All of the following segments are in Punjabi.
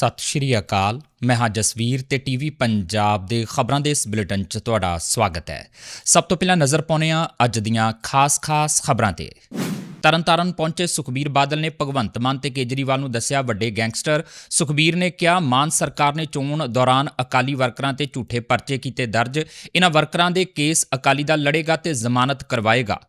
ਸਤਿ ਸ਼੍ਰੀ ਅਕਾਲ। ਮੈਂ ਹਾਂ ਜਸਵੀਰ ਤੇ ਟੀਵੀ ਪੰਜਾਬ ਦੇ ਖਬਰਾਂ ਦੇ ਇਸ ਬੁਲੇਟਿਨ 'ਚ ਤੁਹਾਡਾ ਸਵਾਗਤ ਹੈ। ਸਭ ਤੋਂ ਪਹਿਲਾਂ ਨਜ਼ਰ ਪਾਉਂਦੇ ਹਾਂ ਅੱਜ ਦੀਆਂ ਖਾਸ-ਖਾਸ ਖਬਰਾਂ ਤੇ। ਤਰਨਤਾਰਨ ਪਹੁੰਚੇ ਸੁਖਬੀਰ ਬਾਦਲ ਨੇ ਭਗਵੰਤ ਮਾਨ ਤੇ ਕੇਜਰੀਵਾਲ ਨੂੰ ਦੱਸਿਆ ਵੱਡੇ ਗੈਂਗਸਟਰ। ਸੁਖਬੀਰ ਨੇ ਕਿਹਾ, ਮਾਨ ਸਰਕਾਰ ਨੇ ਚੋਣ ਦੌਰਾਨ ਅਕਾਲੀ ਵਰਕਰਾਂ ਤੇ ਝੂਠੇ ਪਰਚੇ ਕੀਤੇ ਦਰਜ। ਇਹਨਾਂ ਵਰਕਰਾਂ ਦੇ ਕੇਸ ਅਕਾਲੀ ਦਲ ਲੜੇਗਾ ਤੇ ਜ਼ਮਾਨਤ ਕਰਵਾਏਗਾ।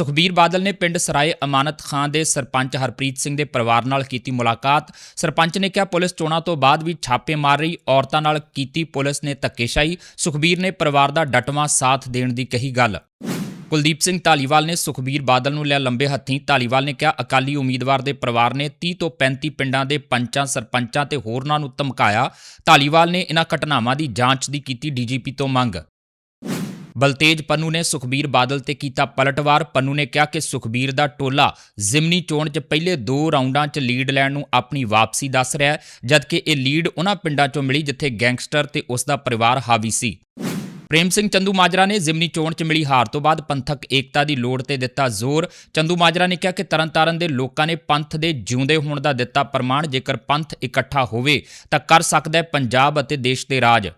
ਸੁਖਬੀਰ ਬਾਦਲ ਨੇ ਪਿੰਡ ਸਰਾਏ ਅਮਾਨਤ ਖਾਨ ਦੇ ਸਰਪੰਚ ਹਰਪ੍ਰੀਤ ਸਿੰਘ ਦੇ ਪਰਿਵਾਰ ਨਾਲ ਕੀਤੀ ਮੁਲਾਕਾਤ। ਸਰਪੰਚ ਨੇ ਕਿਹਾ ਪੁਲਿਸ ਚੋਣਾਂ ਤੋਂ ਬਾਅਦ ਵੀ ਛਾਪੇ ਮਾਰ ਰਹੀ ਔਰਤਾਂ ਨਾਲ ਕੀਤੀ ਪੁਲਿਸ ਨੇ ਧੱਕੇਸ਼ਾਹੀ। ਸੁਖਬੀਰ ਨੇ ਪਰਿਵਾਰ ਦਾ ਡਟਵਾਂ ਸਾਥ ਦੇਣ ਦੀ ਕਹੀ ਗੱਲ। ਕੁਲਦੀਪ ਸਿੰਘ ਢਾਲੀਵਾਲ ਨੇ ਸੁਖਬੀਰ ਬਾਦਲ ਨੂੰ ਲਿਆ ਲੰਬੇ ਹੱਥੀਂ। ਢਾਲੀਵਾਲ ਨੇ ਕਿਹਾ, ਅਕਾਲੀ ਉਮੀਦਵਾਰ ਦੇ ਪਰਿਵਾਰ ਨੇ 30 ਤੋਂ 35 ਪਿੰਡਾਂ ਦੇ ਪੰਚਾਂ, ਸਰਪੰਚਾਂ ਤੇ ਹੋਰਨਾਂ ਨੂੰ ਧਮਕਾਇਆ। ਢਾਲੀਵਾਲ ਨੇ ਇਹਨਾਂ ਘਟਨਾਵਾਂ ਦੀ ਜਾਂਚ ਦੀ ਕੀਤੀ ਡੀਜੀਪੀ ਤੋਂ ਮੰਗ। ਬਲਤੇਜ ਪੰਨੂ ਨੇ ਸੁਖਬੀਰ ਬਾਦਲ ਤੇ ਕੀਤਾ ਪਲਟਵਾਰ। ਪੰਨੂ ਨੇ ਕਿਹਾ ਕਿ ਸੁਖਬੀਰ ਦਾ ਟੋਲਾ ਜ਼ਿਮਨੀ ਚੋਣ 'ਚ ਪਹਿਲੇ ਦੋ ਰਾਊਂਡਾਂ 'ਚ ਲੀਡ ਲੈਣ ਨੂੰ ਆਪਣੀ ਵਾਪਸੀ ਦੱਸ ਰਿਹਾ ਹੈ, ਜਦਕਿ ਇਹ ਲੀਡ ਉਹਨਾਂ ਪਿੰਡਾਂ 'ਚੋਂ ਮਿਲੀ ਜਿੱਥੇ ਗੈਂਗਸਟਰ ਤੇ ਉਸ ਦਾ ਪਰਿਵਾਰ ਹਾਵੀ ਸੀ। ਪ੍ਰੇਮ ਸਿੰਘ ਚੰਦੂ ਮਾਜਰਾ ਨੇ ਜ਼ਿਮਨੀ ਚੋਣ 'ਚ ਮਿਲੀ ਹਾਰ ਤੋਂ ਬਾਅਦ ਪੰਥਕ ਏਕਤਾ ਦੀ ਲੋੜ ਤੇ ਦਿੱਤਾ ਜ਼ੋਰ। ਚੰਦੂ ਮਾਜਰਾ ਨੇ ਕਿਹਾ ਕਿ ਤਰਨਤਾਰਨ ਦੇ ਲੋਕਾਂ ਨੇ ਪੰਥ ਦੇ ਜਿਉਂਦੇ ਹੋਣ ਦਾ ਦਿੱਤਾ ਪ੍ਰਮਾਣ। ਜੇਕਰ ਪੰਥ ਇਕੱਠਾ ਹੋਵੇ ਤਾਂ ਕਰ ਸਕਦਾ ਹੈ ਪੰਜਾਬ ਅਤੇ ਦੇਸ਼ ਦੇ ਰਾਜ।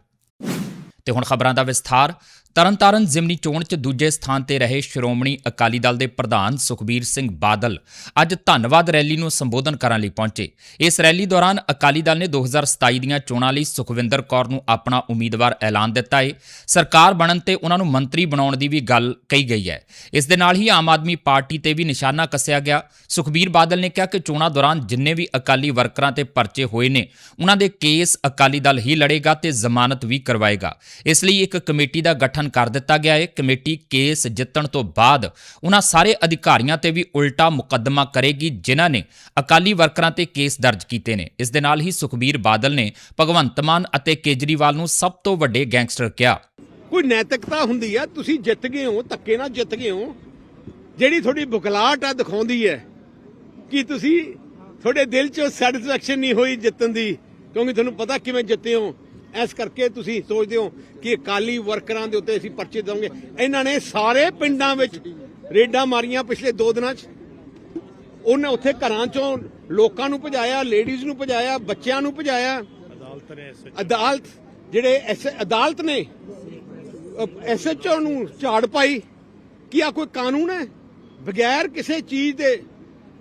ਤੇ ਹੁਣ ਖਬਰਾਂ ਦਾ ਵਿਸਥਾਰ। ਤਰਨਤਾਰਨ ਜ਼ਿਮਨੀ ਚੋਣ 'ਚ ਦੂਜੇ ਸਥਾਨ ਤੇ ਰਹੇ ਸ਼੍ਰੋਮਣੀ ਅਕਾਲੀ ਦਲ ਦੇ ਪ੍ਰਧਾਨ ਸੁਖਬੀਰ ਸਿੰਘ ਬਾਦਲ ਅੱਜ ਧੰਨਵਾਦ ਰੈਲੀ ਨੂੰ ਸੰਬੋਧਨ ਕਰਨ ਲਈ ਪਹੁੰਚੇ। ਇਸ ਰੈਲੀ ਦੌਰਾਨ ਅਕਾਲੀ ਦਲ ਨੇ 2027 ਦੀਆਂ ਚੋਣਾਂ ਲਈ ਸੁਖਵਿੰਦਰ ਕੌਰ ਨੂੰ ਆਪਣਾ ਉਮੀਦਵਾਰ ਐਲਾਨ ਦਿੱਤਾ ਹੈ ਸਰਕਾਰ ਬਣਨ ਤੇ ਉਹਨਾਂ ਨੂੰ ਮੰਤਰੀ ਬਣਾਉਣ ਦੀ ਵੀ ਗੱਲ ਕਹੀ ਗਈ ਹੈ। ਇਸ ਦੇ ਨਾਲ ਹੀ ਆਮ ਆਦਮੀ ਪਾਰਟੀ ਤੇ ਵੀ ਨਿਸ਼ਾਨਾ ਕੱਸਿਆ ਗਿਆ। ਸੁਖਬੀਰ ਬਾਦਲ ਨੇ ਕਿਹਾ ਕਿ ਚੋਣਾਂ ਦੌਰਾਨ ਜਿੰਨੇ ਵੀ ਅਕਾਲੀ ਵਰਕਰਾਂ ਤੇ ਪਰਚੇ ਹੋਏ ਨੇ, ਉਹਨਾਂ ਦੇ ਕੇਸ ਅਕਾਲੀ ਦਲ ਹੀ ਲੜੇਗਾ ਤੇ ਜ਼ਮਾਨਤ ਵੀ ਕਰਵਾਏਗਾ। ਇਸ ਲਈ ਇੱਕ ਕਮੇਟੀ ਦਾ ਗਠਨ ਕਰ ਦਿੱਤਾ ਗਿਆ ਹੈ। ਕਮੇਟੀ ਕੇਸ ਜਿੱਤਣ ਤੋਂ ਬਾਅਦ ਉਹਨਾਂ ਸਾਰੇ ਅਧਿਕਾਰੀਆਂ ਤੇ ਵੀ ਉਲਟਾ ਮੁਕੱਦਮਾ ਕਰੇਗੀ, ਜਿਨ੍ਹਾਂ ਨੇ ਅਕਾਲੀ ਵਰਕਰਾਂ ਤੇ ਕੇਸ ਦਰਜ ਕੀਤੇ ਨੇ। ਇਸ ਦੇ ਨਾਲ ਹੀ ਸੁਖਬੀਰ ਬਾਦਲ ਨੇ ਭਗਵੰਤ ਮਾਨ ਅਤੇ ਕੇਜਰੀਵਾਲ ਨੂੰ ਸਭ ਤੋਂ ਵੱਡੇ ਗੈਂਗਸਟਰ ਕਿਹਾ। ਕੋਈ ਨੈਤਿਕਤਾ ਹੁੰਦੀ ਆ, ਤੁਸੀਂ ਜਿੱਤ ਗਏ ਹੋ, ਧੱਕੇ ਨਾਲ ਜਿੱਤ ਗਏ ਹੋ। ਜਿਹੜੀ ਤੁਹਾਡੀ ਬੁਖਲਾਹਟ ਆ, ਦਿਖਾਉਂਦੀ ਹੈ ਕਿ ਤੁਸੀਂ ਤੁਹਾਡੇ ਦਿਲ 'ਚ ਸੈਟੀਸਫੈਕਸ਼ਨ ਨਹੀਂ ਹੋਈ ਜਿੱਤਣ ਦੀ, ਕਿਉਂਕਿ ਤੁਹਾਨੂੰ ਪਤਾ ਕਿਵੇਂ ਜਿੱਤੇ ਹੋ। ਇਸ ਕਰਕੇ ਤੁਸੀਂ ਸੋਚਦੇ ਹੋ ਕਿ ਅਕਾਲੀ ਵਰਕਰਾਂ ਦੇ ਉੱਤੇ ਅਸੀਂ ਪਰਚੇ ਦਵਾਂਗੇ। ਇਹਨਾਂ ਨੇ ਸਾਰੇ ਪਿੰਡਾਂ ਵਿੱਚ ਰੇਡਾਂ ਮਾਰੀਆਂ ਪਿਛਲੇ 2 ਦਿਨਾਂ 'ਚ। ਉਹਨੇ ਉੱਥੇ ਘਰਾਂ 'ਚੋਂ ਲੋਕਾਂ ਨੂੰ ਭਜਾਇਆ ਲੇਡੀਜ਼ ਨੂੰ ਭਜਾਇਆ ਬੱਚਿਆਂ ਨੂੰ ਭਜਾਇਆ। ਅਦਾਲਤ ਨੇ ਅਦਾਲਤ ਜਿਹੜੇ ਐਸ- ਅਦਾਲਤ ਨੇ ਐਸਐਚਓ ਨੂੰ ਝਾੜ ਪਾਈ ਕੀ ਆ ਕੋਈ ਕਾਨੂੰਨ ਹੈ? ਬਗੈਰ ਕਿਸੇ ਚੀਜ਼ ਦੇ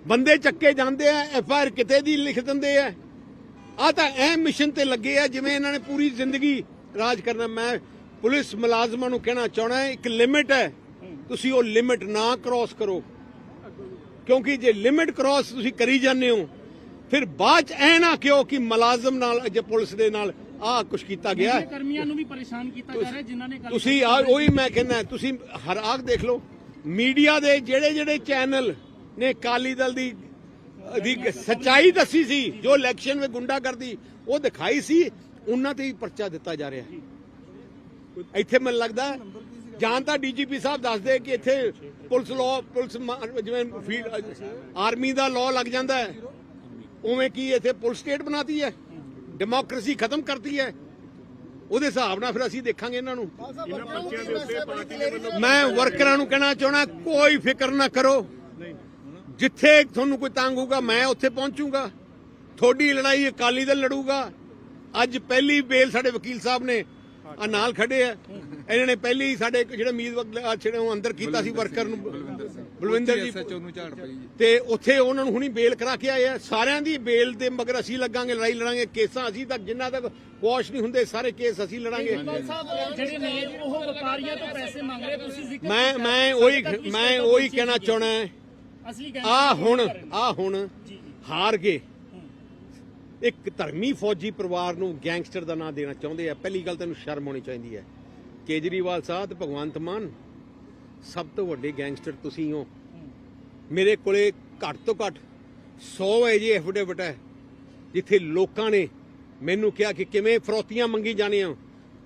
ਬੰਦੇ ਚੱਕੇ ਜਾਂਦੇ ਆ ਐਫਆਰ ਕਿਤੇ ਦੀ ਲਿਖ ਦਿੰਦੇ ਆ। ਆ ਤਾਂ ਐ ਮਿਸ਼ਨ ਤੇ ਲੱਗੇ ਆ ਜਿਵੇਂ ਇਹਨਾਂ ਨੇ ਪੂਰੀ ਜ਼ਿੰਦਗੀ ਰਾਜ ਕਰਨਾ। ਮੈਂ ਪੁਲਿਸ ਮੁਲਾਜ਼ਮਾਂ ਨੂੰ ਕਹਿਣਾ ਚਾਹਣਾ ਇੱਕ ਲਿਮਿਟ ਹੈ। ਤੁਸੀਂ ਉਹ ਲਿਮਿਟ ਨਾ ਕ੍ਰਾਸ ਕਰੋ। ਕਿਉਂਕਿ ਜੇ ਲਿਮਿਟ ਕ੍ਰਾਸ ਤੁਸੀਂ ਕਰੀ ਜਾਂਦੇ ਹੋ ਫਿਰ ਬਾਅਦ ਚ ਐ ਨਾ ਕਿਉਂ ਕਿ ਮੁਲਾਜ਼ਮ ਨਾਲ ਜੇ ਪੁਲਿਸ ਦੇ ਨਾਲ ਆਹ ਕੁਝ ਕੀਤਾ ਗਿਆ। ਹੈ ਕਰਮੀਆਂ ਨੂੰ ਵੀ ਪਰੇਸ਼ਾਨ ਕੀਤਾ ਜਾ ਰਿਹਾ ਜਿਨ੍ਹਾਂ ਨੇ ਤੁਸੀਂ ਆ ਉਹੀ ਮੈਂ ਕਹਿੰਦਾ ਤੁਸੀਂ ਹਰ ਆਗ ਦੇਖ ਲਓ। ਮੀਡੀਆ ਦੇ ਜਿਹੜੇ ਜਿਹੜੇ ਚੈਨਲ ਨੇ ਕਾਲੀ ਦਲ ਦੀ ਦੀ ਸੱਚਾਈ ਦੱਸੀ ਸੀ, ਜੋ ਇਲੈਕਸ਼ਨ ਵਿੱਚ ਗੁੰਡਾਗਰਦੀ, ਉਹ ਦਿਖਾਈ ਸੀ, ਉਹਨਾਂ ਤੇ ਹੀ ਪਰਚਾ ਦਿੱਤਾ ਜਾ ਰਿਹਾ ਹੈ। ਇੱਥੇ ਮੈਨੂੰ ਲੱਗਦਾ, ਜਾਂ ਤਾਂ ਡੀਜੀਪੀ ਸਾਹਿਬ ਦੱਸਦੇ ਕਿ ਇੱਥੇ ਪੁਲਿਸ ਲਾਅ ਪੁਲਿਸ ਜਿਵੇਂ ਫੀਲਡ ਆਰਮੀ ਦਾ ਲਾਅ ਲੱਗ ਜਾਂਦਾ ਹੈ। ਉਵੇਂ ਕੀ ਇੱਥੇ ਪੁਲਿਸ ਸਟੇਟ ਬਣਾਤੀ ਹੈ? ਡੈਮੋਕ੍ਰੇਸੀ ਖਤਮ ਕਰਤੀ ਹੈ? ਉਹਦੇ ਹਿਸਾਬ ਨਾਲ ਫਿਰ ਅਸੀਂ ਦੇਖਾਂਗੇ ਇਹਨਾਂ ਨੂੰ। ਮੈਂ ਵਰਕਰਾਂ ਨੂੰ ਕਹਿਣਾ ਚਾਹਣਾ ਕੋਈ ਫਿਕਰ ਨਾ ਕਰੋ। ਜਿੱਥੇ ਤੁਹਾਨੂੰ ਕੋਈ ਤੰਗ ਹੋਊਗਾ ਮੈਂ ਉੱਥੇ ਪਹੁੰਚੂਗਾ। ਤੁਹਾਡੀ ਲੜਾਈ ਅਕਾਲੀ ਦਲ ਲੜੂਗਾ। ਅੱਜ ਪਹਿਲੀ ਬੇਲ ਸਾਡੇ ਵਕੀਲ ਸਾਹਿਬ ਨੇ ਆ ਨਾਲ ਖੜੇ ਆ। ਇਹਨਾਂ ਨੇ ਪਹਿਲੀ ਹੀ ਸਾਡੇ ਜਿਹੜੇ ਉਮੀਦਵਾਰ ਜਿਹੜੇ ਉਹ ਅੰਦਰ ਕੀਤਾ ਸੀ ਵਰਕਰ ਨੂੰ। ਬਲਵਿੰਦਰ ਜੀ ਨੂੰ ਝਾੜ ਪਈ ਤੇ ਉੱਥੇ ਉਹਨਾਂ ਨੂੰ ਹੁਣੀ ਬੇਲ ਕਰਾ ਕੇ ਆਏ ਆ। ਸਾਰਿਆਂ ਦੀ ਬੇਲ ਦੇ ਮਗਰ ਅਸੀਂ ਲੱਗਾਂਗੇ ਲੜਾਈ ਲੜਾਂਗੇ। ਕੇਸਾਂ ਅਸੀਂ ਤੱਕ ਜਿੰਨਾ ਤੱਕ ਕੁਆਸ਼ ਨਹੀਂ ਹੁੰਦੇ ਸਾਰੇ ਕੇਸ ਅਸੀਂ ਲੜਾਂਗੇ। ਜਿਹੜੇ ਨੇ ਉਹ ਵਪਾਰੀਆਂ ਤੋਂ ਪੈਸੇ ਮੰਗ ਰਹੇ ਤੁਸੀਂ ਜ਼ਿਕਰ ਮੈਂ ਮੈਂ ਉਹੀ ਮੈਂ ਉਹੀ ਕਹਿਣਾ ਚਾਹਣਾ ਅਸਲੀ ਆ ਹੁਣ ਆ ਹੁਣ ਹਾਰ ਗਏ। ਇੱਕ ਧਰਮੀ ਫੌਜੀ ਪਰਿਵਾਰ ਨੂੰ ਗੈਂਗਸਟਰ ਦਾ ਨਾਂ ਦੇਣਾ ਚਾਹੁੰਦੇ ਆ। ਪਹਿਲੀ ਗੱਲ ਤੈਨੂੰ ਸ਼ਰਮ ਹੋਣੀ ਚਾਹੀਦੀ ਹੈ। ਕੇਜਰੀਵਾਲ ਸਾਹਿਬ ਤੇ ਭਗਵੰਤ ਮਾਨ ਸਭ ਤੋਂ ਵੱਡੇ ਗੈਂਗਸਟਰ ਤੁਸੀਂ ਹੋ। ਮੇਰੇ ਕੋਲੇ ਘੱਟ ਤੋਂ ਘੱਟ 100 ਐਜੇ ਐਫੀਡੇਵਿਟ ਹੈ ਜਿੱਥੇ ਲੋਕਾਂ ਨੇ ਮੈਨੂੰ ਕਿਹਾ ਕਿ ਕਿਵੇਂ ਫਰੋਤੀਆਂ ਮੰਗੀ ਜਾਣੀਆਂ।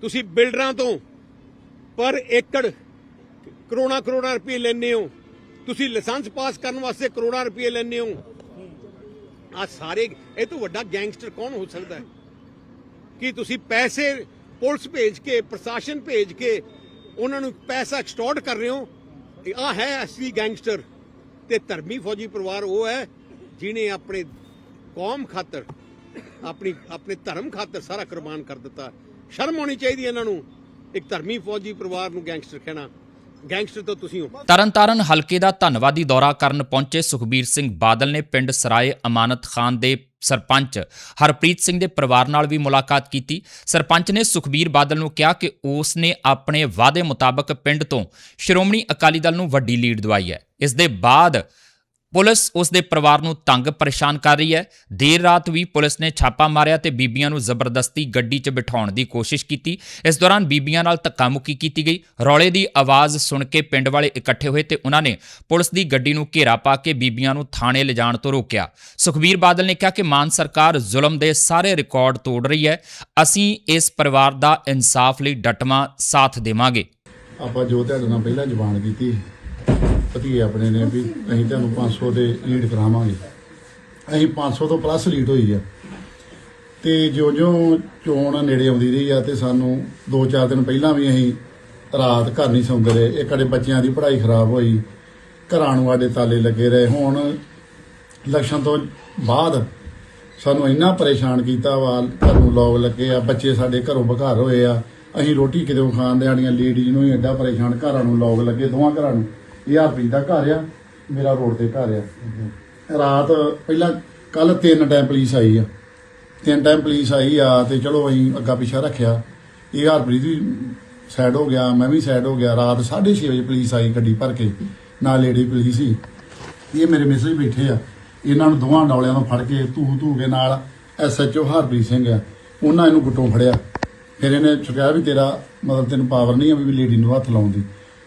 ਤੁਸੀਂ ਬਿਲਡਰਾਂ ਤੋਂ ਪਰ ਏਕੜ ਕਰੋਨਾ ਕਰੋਨਾ ਰੁਪਏ ਲੈਂਦੇ ਹੋ। ਤੁਸੀਂ ਲਾਇਸੈਂਸ ਪਾਸ ਕਰਨ ਵਾਸਤੇ ਕਰੋੜਾਂ ਰੁਪਏ ਲੈਂਦੇ ਹੋ। ਆ ਸਾਰੇ, ਇਹ ਤੋਂ ਵੱਡਾ ਗੈਂਗਸਟਰ ਕੌਣ ਹੋ ਸਕਦਾ ਹੈ? ਕਿ ਤੁਸੀਂ ਪੈਸੇ ਪੁਲਿਸ ਭੇਜ ਕੇ, ਪ੍ਰਸ਼ਾਸਨ ਭੇਜ ਕੇ ਉਹਨਾਂ ਨੂੰ ਪੈਸਾ ਐਕਸਟੋਰਟ ਕਰ ਰਹੇ ਹੋ? ਆ ਹੈ ਅਸਲੀ ਗੈਂਗਸਟਰ। ਤੇ ਧਰਮੀ ਫੌਜੀ ਪਰਿਵਾਰ ਉਹ ਹੈ ਜਿਨੇ ਆਪਣੇ ਕੌਮ ਖਾਤਰ, ਆਪਣੀ, ਆਪਣੇ ਧਰਮ ਖਾਤਰ ਸਾਰਾ ਕੁਰਬਾਨ ਕਰ ਦਿੱਤਾ। ਸ਼ਰਮ ਹੋਣੀ ਚਾਹੀਦੀ ਹੈ ਇਹਨਾਂ ਨੂੰ। ਇੱਕ ਧਰਮੀ ਫੌਜੀ ਪਰਿਵਾਰ ਨੂੰ ਗੈਂਗਸਟਰ ਕਹਿਣਾ। ਗੈਂਗਸਟਰ ਤਾਂ ਤੁਸੀਂ ਹੋ। ਤਰਨਤਾਰਨ ਹਲਕੇ ਦਾ ਧੰਨਵਾਦੀ ਦੌਰਾ ਕਰਨ ਪਹੁੰਚੇ ਸੁਖਬੀਰ ਸਿੰਘ ਬਾਦਲ ਨੇ ਪਿੰਡ ਸਰਾਏ ਅਮਾਨਤ ਖਾਨ ਦੇ ਸਰਪੰਚ ਹਰਪ੍ਰੀਤ ਸਿੰਘ ਦੇ ਪਰਿਵਾਰ ਨਾਲ ਵੀ ਮੁਲਾਕਾਤ ਕੀਤੀ। ਸਰਪੰਚ ਨੇ ਸੁਖਬੀਰ ਬਾਦਲ ਨੂੰ ਕਿਹਾ ਕਿ ਉਸ ਨੇ ਆਪਣੇ ਵਾਅਦੇ ਮੁਤਾਬਕ ਪਿੰਡ ਤੋਂ ਸ਼੍ਰੋਮਣੀ ਅਕਾਲੀ ਦਲ ਨੂੰ ਵੱਡੀ ਲੀਡ ਦਵਾਈ ਹੈ। ਇਸ ਦੇ ਬਾਅਦ ਪੁਲਿਸ ਉਸ ਦੇ ਪਰਿਵਾਰ ਨੂੰ ਤੰਗ ਪਰੇਸ਼ਾਨ ਕਰ ਰਹੀ ਹੈ। ਦੇਰ ਰਾਤ ਵੀ ਪੁਲਿਸ ਨੇ ਛਾਪਾ ਮਾਰਿਆ ਤੇ ਬੀਬੀਆਂ ਨੂੰ ਜ਼ਬਰਦਸਤੀ ਗੱਡੀ 'ਚ ਬਿਠਾਉਣ ਦੀ ਕੋਸ਼ਿਸ਼ ਕੀਤੀ। ਇਸ ਦੌਰਾਨ ਬੀਬੀਆਂ ਨਾਲ ਧੱਕਾਮੁੱਕੀ ਕੀਤੀ ਗਈ। ਰੌਲੇ ਦੀ ਆਵਾਜ਼ ਸੁਣ ਕੇ ਪਿੰਡ ਵਾਲੇ ਇਕੱਠੇ ਹੋਏ ਤੇ ਉਹਨਾਂ ਨੇ ਪੁਲਿਸ ਦੀ ਗੱਡੀ ਨੂੰ ਘੇਰਾ ਪਾ ਕੇ ਬੀਬੀਆਂ ਨੂੰ ਥਾਣੇ ਲਿਜਾਣ ਤੋਂ ਰੋਕਿਆ। ਸੁਖਬੀਰ ਬਾਦਲ ਨੇ ਕਿਹਾ ਕਿ ਮਾਨ ਸਰਕਾਰ ਜ਼ੁਲਮ ਦੇ ਸਾਰੇ ਰਿਕਾਰਡ ਤੋੜ ਰਹੀ ਹੈ। ਅਸੀਂ ਇਸ ਪਰਿਵਾਰ ਦਾ ਇਨਸਾਫ ਲਈ ਡਟਵਾਂ ਸਾਥ ਦੇਵਾਂਗੇ। ਆਪਾਂ ਜੋ ਤੁਹਾਡੇ ਨਾਲ ਪਹਿਲਾਂ ਜ਼ਬਾਨ ਕੀਤੀ ਭਤੀਏ ਆਪਣੇ ਨੇ ਵੀ ਅਸੀਂ ਤੁਹਾਨੂੰ 500 ਦੇ ਲੀਡ ਕਰਾਵਾਂਗੇ। ਅਸੀਂ 500 ਤੋਂ ਪਲੱਸ ਲੀਡ ਹੋਈ ਆ। ਤੇ ਜਿਉਂ-ਜਿਉਂ ਚੋਣ ਨੇੜੇ ਆਉਂਦੀ ਰਹੀ ਆ ਤੇ ਸਾਨੂੰ 2-4 ਦਿਨ ਪਹਿਲਾਂ ਵੀ ਅਸੀਂ ਰਾਤ ਘਰ ਨਹੀਂ ਸੌਂਦੇ ਰਹੇ। ਇੱਕ ਸਾਡੇ ਬੱਚਿਆਂ ਦੀ ਪੜ੍ਹਾਈ ਖਰਾਬ ਹੋਈ। ਘਰਾਂ ਨੂੰ ਆਡੇ ਤਾਲੇ ਲੱਗੇ ਰਹੇ। ਹੁਣ ਇਲੈਕਸ਼ਨ ਤੋਂ ਬਾਅਦ ਸਾਨੂੰ ਇੰਨਾ ਪਰੇਸ਼ਾਨ ਕੀਤਾ ਵਾ, ਘਰ ਨੂੰ ਲੋਕ ਲੱਗੇ ਆ, ਬੱਚੇ ਸਾਡੇ ਘਰੋਂ ਬਘਾਰ ਹੋਏ ਆ। ਅਸੀਂ ਰੋਟੀ ਕਿਦੋਂ ਖਾਣ ਦੇ ਸਾਡੀਆਂ ਲੇਡੀਜ਼ ਨੂੰ ਹੀ ਐਡਾ ਪਰੇਸ਼ਾਨ, ਘਰਾਂ ਨੂੰ ਲੋਕ ਲੱਗੇ, ਦੋਵਾਂ ਘਰਾਂ ਨੂੰ। ਇਹ ਹਰਪ੍ਰੀਤ ਦਾ ਘਰ ਆ, ਮੇਰਾ ਰੋਡ ਤੇ ਘਰ ਆ। ਰਾਤ ਪਹਿਲਾਂ ਕੱਲ ਤਿੰਨ ਟਾਈਮ ਪੁਲਿਸ ਆਈ ਆ। ਤਿੰਨ ਟਾਈਮ ਪੁਲਿਸ ਆਈ ਆ ਤੇ ਚਲੋ ਅਸੀਂ ਅੱਗਾ ਪਿੱਛਾ ਰੱਖਿਆ। ਇਹ ਹਰਪ੍ਰੀਤ ਵੀ ਸਾਈਡ ਹੋ ਗਿਆ, ਮੈਂ ਵੀ ਸਾਈਡ ਹੋ ਗਿਆ। ਰਾਤ 6:30 ਵਜੇ ਪੁਲਿਸ ਆਈ ਗੱਡੀ ਭਰ ਕੇ, ਨਾਲ ਲੇਡੀ ਪੁਲਿਸ ਸੀ। ਇਹ ਮੇਰੇ ਮਿਸਰ ਬੈਠੇ ਆ। ਇਹਨਾਂ ਨੂੰ ਦੋਵਾਂ ਡੌਲਿਆਂ ਨੂੰ ਫੜ ਕੇ ਧੂ ਧੂ ਕੇ ਨਾਲ ਐਸਐਚਓ ਹਰਪ੍ਰੀਤ ਸਿੰਘ ਆ। ਉਹਨਾਂ ਇਹਨੂੰ ਗੁੱਟੋਂ ਫੜਿਆ। ਫਿਰ ਇਹਨੇ ਚੁਕਿਆ ਵੀ ਤੇਰਾ ਮਤਲਬ ਤੈਨੂੰ ਪਾਵਰ ਨਹੀਂ ਆ ਵੀ ਲੇਡੀ ਨੂੰ ਹੱਥ ਲਾਉਣ ਦੀ।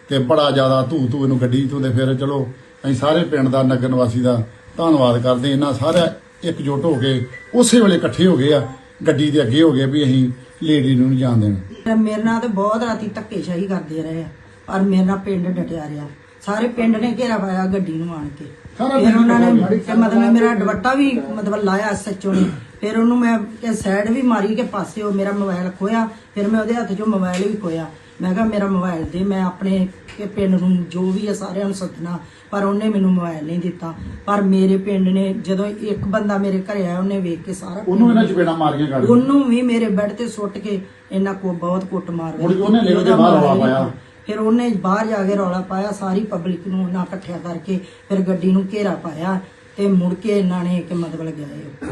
ਤੇ ਬੜਾ ਜ਼ਿਆਦਾ ਧੂ ਧੂ ਇਹਨੂੰ ਗੱਡੀ ਤੋਂ ਤੇ ਫਿਰ ਚਲੋ ਅਸੀਂ ਸਾਰੇ ਪਿੰਡ ਦਾ ਨਗਰ ਨਿਵਾਸੀ ਦਾ ਧੰਨਵਾਦ ਕਰਦੇ ਇਹਨਾਂ ਸਾਰਾ ਇਕਜੁੱਟ ਹੋ ਕੇ ਉਸੇ ਵੇਲੇ ਇਕੱਠੇ ਹੋ ਗਏ ਆ ਗੱਡੀ ਦੇ ਅੱਗੇ ਹੋ ਗਏ ਵੀ ਅਸੀਂ ਲੇਡੀ ਨੂੰ ਨਹੀਂ ਜਾਣ ਦੇਣਾ। ਮੇਰੇ ਨਾਲ ਤੇ ਬਹੁਤ ਰਾਤੀ ਧੱਕੇਸ਼ਾਹੀ ਕਰਦੇ ਰਹੇ ਆ ਪਰ ਮੇਰੇ ਨਾਲ ਪਿੰਡ ਡਟਿਆ ਰਿਹਾ। ਸਾਰੇ ਪਿੰਡ ਨੇ ਘੇਰਾ ਪਾਇਆ ਗੱਡੀ ਨੂੰ ਆਣ ਕੇ। ਫਿਰ ਉਹਨਾਂ ਨੇ ਮਤਲਬ ਮੇਰਾ ਦੁਪੱਟਾ ਵੀ ਮਤਲਬ ਲਾਇਆ ਸੱਚੋ ਨੇ। ਫਿਰ ਉਹਨੂੰ ਮੈਂ ਕਿ ਸਾਈਡ ਵੀ ਮਾਰੀ ਕਿ ਪਾਸੇ ਉਹ ਮੇਰਾ ਮੋਬਾਈਲ ਖੋਇਆ ਫਿਰ ਮੈਂ ਉਹਦੇ ਹੱਥ 'ਚੋਂ ਮੋਬਾਈਲ ਵੀ ਖੋਇਆ ਮੈਂ ਕਿਹਾ ਮੇਰਾ ਮੋਬਾਈਲ ਦੇ ਮੈਂ ਆਪਣੇ ਕਿ ਪਿੰਡ ਨੂੰ ਜੋ ਵੀ ਹੈ ਸਾਰਿਆਂ ਨੂੰ ਸੱਦਣਾ ਪਰ ਉਹਨੇ ਮੈਨੂੰ ਮੋਬਾਈਲ ਨਹੀਂ ਦਿੱਤਾ। ਪਰ ਮੇਰੇ ਪਿੰਡ ਨੇ ਜਦੋਂ ਇੱਕ ਬੰਦਾ ਮੇਰੇ ਘਰੇ ਆਇਆ ਉਹਨੇ ਵੇਖ ਕੇ ਸਾਰਾ ਪਿੰਡ ਉਹਨੂੰ ਇਹਨਾਂ ਚਪੇੜਾਂ ਮਾਰੀਆਂ ਗੱਡੀ ਉਹਨੂੰ ਵੀ ਮੇਰੇ ਬੈੱਡ ਤੇ ਸੁੱਟ ਕੇ ਇਹਨਾਂ ਕੋ ਬਹੁਤ ਕੁੱਟ ਮਾਰ ਮੁੜ ਕੇ ਉਹਨੇ ਨਿਕਲ ਕੇ ਬਾਹਰ ਰੌਲਾ ਪਾਇਆ। ਫਿਰ ਉਹਨੇ ਬਾਹਰ ਜਾ ਕੇ ਰੌਲਾ ਪਾਇਆ ਸਾਰੀ ਪਬਲਿਕ ਨੂੰ ਉਹਨਾਂ ਇਕੱਠਿਆ ਕਰਕੇ ਫਿਰ ਗੱਡੀ ਨੂੰ ਘੇਰਾ ਪਾਇਆ ਤੇ ਮੁੜ ਕੇ ਇਹਨਾਂ ਨੇ ਕਿ ਮਤਲਬ ਗਏ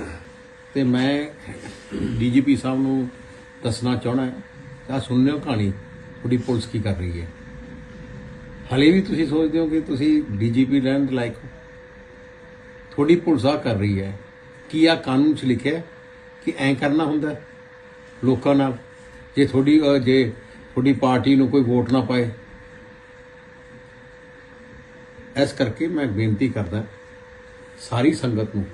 ਤੇ ਮੈਂ ਡੀਜੀਪੀ ਸਾਹਿਬ ਨੂੰ ਦੱਸਣਾ ਚਾਹਣਾ ਆ ਸੁਣਨੇ ਹੋ ਕਹਾਣੀ, ਤੁਹਾਡੀ ਪੁਲਿਸ ਕੀ ਕਰ ਰਹੀ ਹੈ? ਹਲੇ ਵੀ ਤੁਸੀਂ ਸੋਚਦੇ ਹੋ ਕਿ ਤੁਸੀਂ ਡੀਜੀਪੀ ਰਹਿਣ ਦੇ ਲਾਇਕ ਹੋ? ਤੁਹਾਡੀ ਪੁਲਿਸ ਆ ਕਰ ਰਹੀ ਹੈ, ਕੀ ਆ ਕਾਨੂੰਨ 'ਚ ਲਿਖਿਆ ਕਿ ਐਂ ਕਰਨਾ ਹੁੰਦਾ ਲੋਕਾਂ ਨਾਲ? ਜੇ ਤੁਹਾਡੀ ਜੇ ਤੁਹਾਡੀ ਪਾਰਟੀ ਨੂੰ ਕੋਈ ਵੋਟ ਨਾ ਪਾਏ? ਇਸ ਕਰਕੇ ਮੈਂ ਬੇਨਤੀ ਕਰਦਾ, ਸਾਰੀ ਸੰਗਤ ਨੂੰ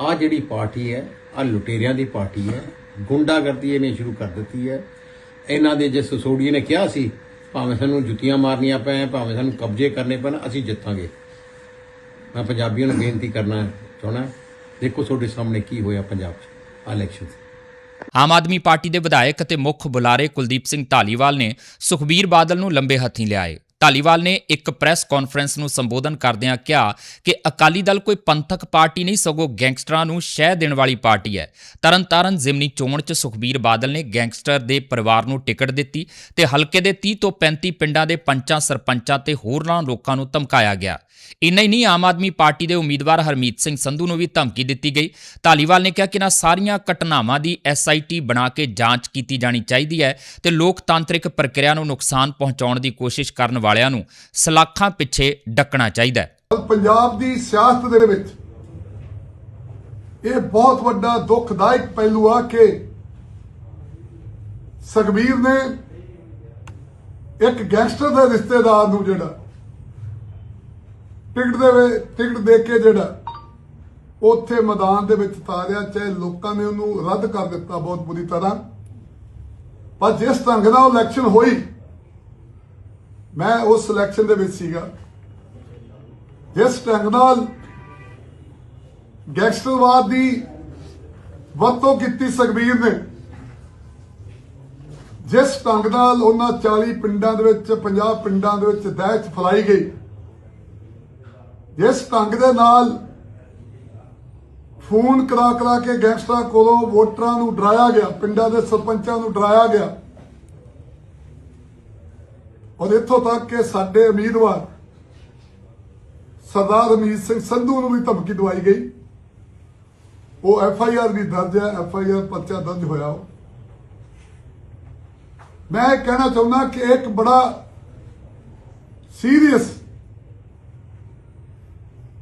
ਆ ਜਿਹੜੀ ਪਾਰਟੀ ਹੈ ਆ ਲੁਟੇਰਿਆਂ ਦੀ ਪਾਰਟੀ ਹੈ, ਗੁੰਡਾਗਰਦੀ ਇਹਨੇ ਸ਼ੁਰੂ ਕਰ ਦਿੱਤੀ ਹੈ। ਇਹਨਾਂ ਦੇ ਜਿਸ ਸਸੋੜੀਏ ਨੇ ਕਿਹਾ ਸੀ, ਭਾਵੇਂ ਸਾਨੂੰ ਜੁੱਤੀਆਂ ਮਾਰਨੀਆਂ ਪੈਣ, ਭਾਵੇਂ ਸਾਨੂੰ ਕਬਜ਼ੇ ਕਰਨੇ ਪੈਣ, ਅਸੀਂ ਜਿੱਤਾਂਗੇ। ਮੈਂ ਪੰਜਾਬੀਆਂ ਨੂੰ ਬੇਨਤੀ ਕਰਨਾ ਚਾਹਣਾ ਦੇਖੋ ਤੁਹਾਡੇ ਸਾਹਮਣੇ ਕੀ ਹੋਇਆ ਪੰਜਾਬ 'ਚ ਇਲੈਕਸ਼ਨ ਆਮ ਆਦਮੀ ਪਾਰਟੀ ਦੇ ਵਿਧਾਇਕ ਅਤੇ ਮੁੱਖ ਬੁਲਾਰੇ ਕੁਲਦੀਪ ਸਿੰਘ ਢਾਲੀਵਾਲ ਨੇ ਸੁਖਬੀਰ ਬਾਦਲ ਨੂੰ ਲੰਬੇ ਹੱਥੀਂ ਲਿਆਏ। ਢਾਲੀਵਾਲ ਨੇ ਇੱਕ ਪ੍ਰੈਸ ਕਾਨਫਰੰਸ ਨੂੰ ਸੰਬੋਧਨ ਕਰਦਿਆਂ ਕਿਹਾ ਕਿ ਅਕਾਲੀ ਦਲ ਕੋਈ ਪੰਥਕ ਪਾਰਟੀ ਨਹੀਂ, ਸਗੋਂ ਗੈਂਗਸਟਰਾਂ ਨੂੰ ਸ਼ਹਿ ਦੇਣ ਵਾਲੀ ਪਾਰਟੀ ਹੈ। ਤਰਨਤਾਰਨ ਜ਼ਿਮਨੀ ਚੋਣ 'ਚ ਸੁਖਬੀਰ ਬਾਦਲ ਨੇ ਗੈਂਗਸਟਰ ਦੇ ਪਰਿਵਾਰ ਨੂੰ ਟਿਕਟ ਦਿੱਤੀ ਤੇ ਹਲਕੇ ਦੇ 30 ਤੋਂ 35 ਪਿੰਡਾਂ ਦੇ ਪੰਚਾਂ, ਸਰਪੰਚਾਂ ਤੇ ਹੋਰਨਾਂ ਲੋਕਾਂ ਨੂੰ ਧਮਕਾਇਆ ਗਿਆ। ਇੰਨਾ ਹੀ ਨਹੀਂ, ਆਮ ਆਦਮੀ ਪਾਰਟੀ ਦੇ ਉਮੀਦਵਾਰ ਹਰਮੀਤ ਸਿੰਘ ਸੰਧੂ ਨੂੰ ਵੀ ਧਮਕੀ ਦਿੱਤੀ ਗਈ। ਧਾਲੀਵਾਲ ਨੇ ਕਿਹਾ ਕਿ ਇਹਨਾਂ ਸਾਰੀਆਂ ਘਟਨਾਵਾਂ ਦੀ ਐਸਆਈਟੀ ਬਣਾ ਕੇ ਜਾਂਚ ਕੀਤੀ ਜਾਣੀ ਚਾਹੀਦੀ ਹੈ ਤੇ ਲੋਕਤਾਂਤਰਿਕ ਪ੍ਰਕਿਰਿਆ ਨੂੰ ਨੁਕਸਾਨ ਪਹੁੰਚਾਉਣ ਦੀ ਕੋਸ਼ਿਸ਼ ਕਰਨ ਵਾਲਿਆਂ ਨੂੰ ਸਲਾਖਾਂ ਪਿੱਛੇ ਡੱਕਣਾ ਚਾਹੀਦਾ ਹੈ। ਪੰਜਾਬ ਦੀ ਸਿਆਸਤ ਦੇ ਵਿੱਚ ਇਹ ਬਹੁਤ ਵੱਡਾ ਦੁਖਦਾਇਕ ਪਹਿਲੂ ਆ ਕਿ ਸੁਖਬੀਰ ਨੇ ਇੱਕ ਗੈਂਗਸਟਰ ਦੇ ਰਿਸ਼ਤੇਦਾਰ ਨੂੰ ਜਿਹੜਾ ਟਿਕਟ ਦੇ ਵੇ- ਟਿਕਟ ਦੇ ਕੇ ਜਿਹੜਾ ਉੱਥੇ ਮੈਦਾਨ ਦੇ ਵਿੱਚ ਤਾਰਿਆ, ਚਾਹੇ ਲੋਕਾਂ ਨੇ ਉਹਨੂੰ ਰੱਦ ਕਰ ਦਿੱਤਾ ਬਹੁਤ ਬੁਰੀ ਤਰ੍ਹਾਂ। ਪਰ ਜਿਸ ਢੰਗ ਨਾਲ ਇਲੈਕਸ਼ਨ ਹੋਈ, ਮੈਂ ਉਸ ਇਲੈਕਸ਼ਨ ਦੇ ਵਿੱਚ ਸੀਗਾ। ਜਿਸ ਢੰਗ ਨਾਲ ਗੈਂਗਸਟਰਵਾਦ ਦੀ ਵਰਤੋਂ ਕੀਤੀ ਸੁਖਬੀਰ ਨੇ, ਜਿਸ ਢੰਗ ਨਾਲ ਉਹਨਾਂ 40 ਪਿੰਡਾਂ ਦੇ ਵਿੱਚ 50 ਪਿੰਡਾਂ ਦੇ ਵਿੱਚ ਦਹਿਸ਼ਤ ਫੈਲਾਈ ਗਈ। ਜਿਸ ਢੰਗ ਦੇ ਨਾਲ ਫੋਨ ਕਰਾ ਕਰਾ ਕੇ ਗੈਂਗਸਟਰਾਂ ਕੋਲੋਂ ਵੋਟਰਾਂ ਨੂੰ ਡਰਾਇਆ ਗਿਆ, ਪਿੰਡਾਂ ਦੇ ਸਰਪੰਚਾਂ ਨੂੰ ਡਰਾਇਆ ਗਿਆ, ਔਰ ਇੱਥੋਂ ਤੱਕ ਕਿ ਸਾਡੇ ਉਮੀਦਵਾਰ ਸਰਦਾਰ ਰਮੀਤ ਸਿੰਘ ਸੰਧੂ ਨੂੰ ਵੀ ਧਮਕੀ ਦਵਾਈ ਗਈ। ਉਹ ਐਫ ਆਈ ਆਰ ਵੀ ਦਰਜ ਹੈ, ਐਫ ਆਈ ਆਰ ਪਰਚਾ ਦਰਜ ਹੋਇਆ ਉਹ। ਮੈਂ ਇਹ ਕਹਿਣਾ ਚਾਹੁੰਦਾ ਕਿ ਇੱਕ ਬੜਾ ਸੀਰੀਅਸ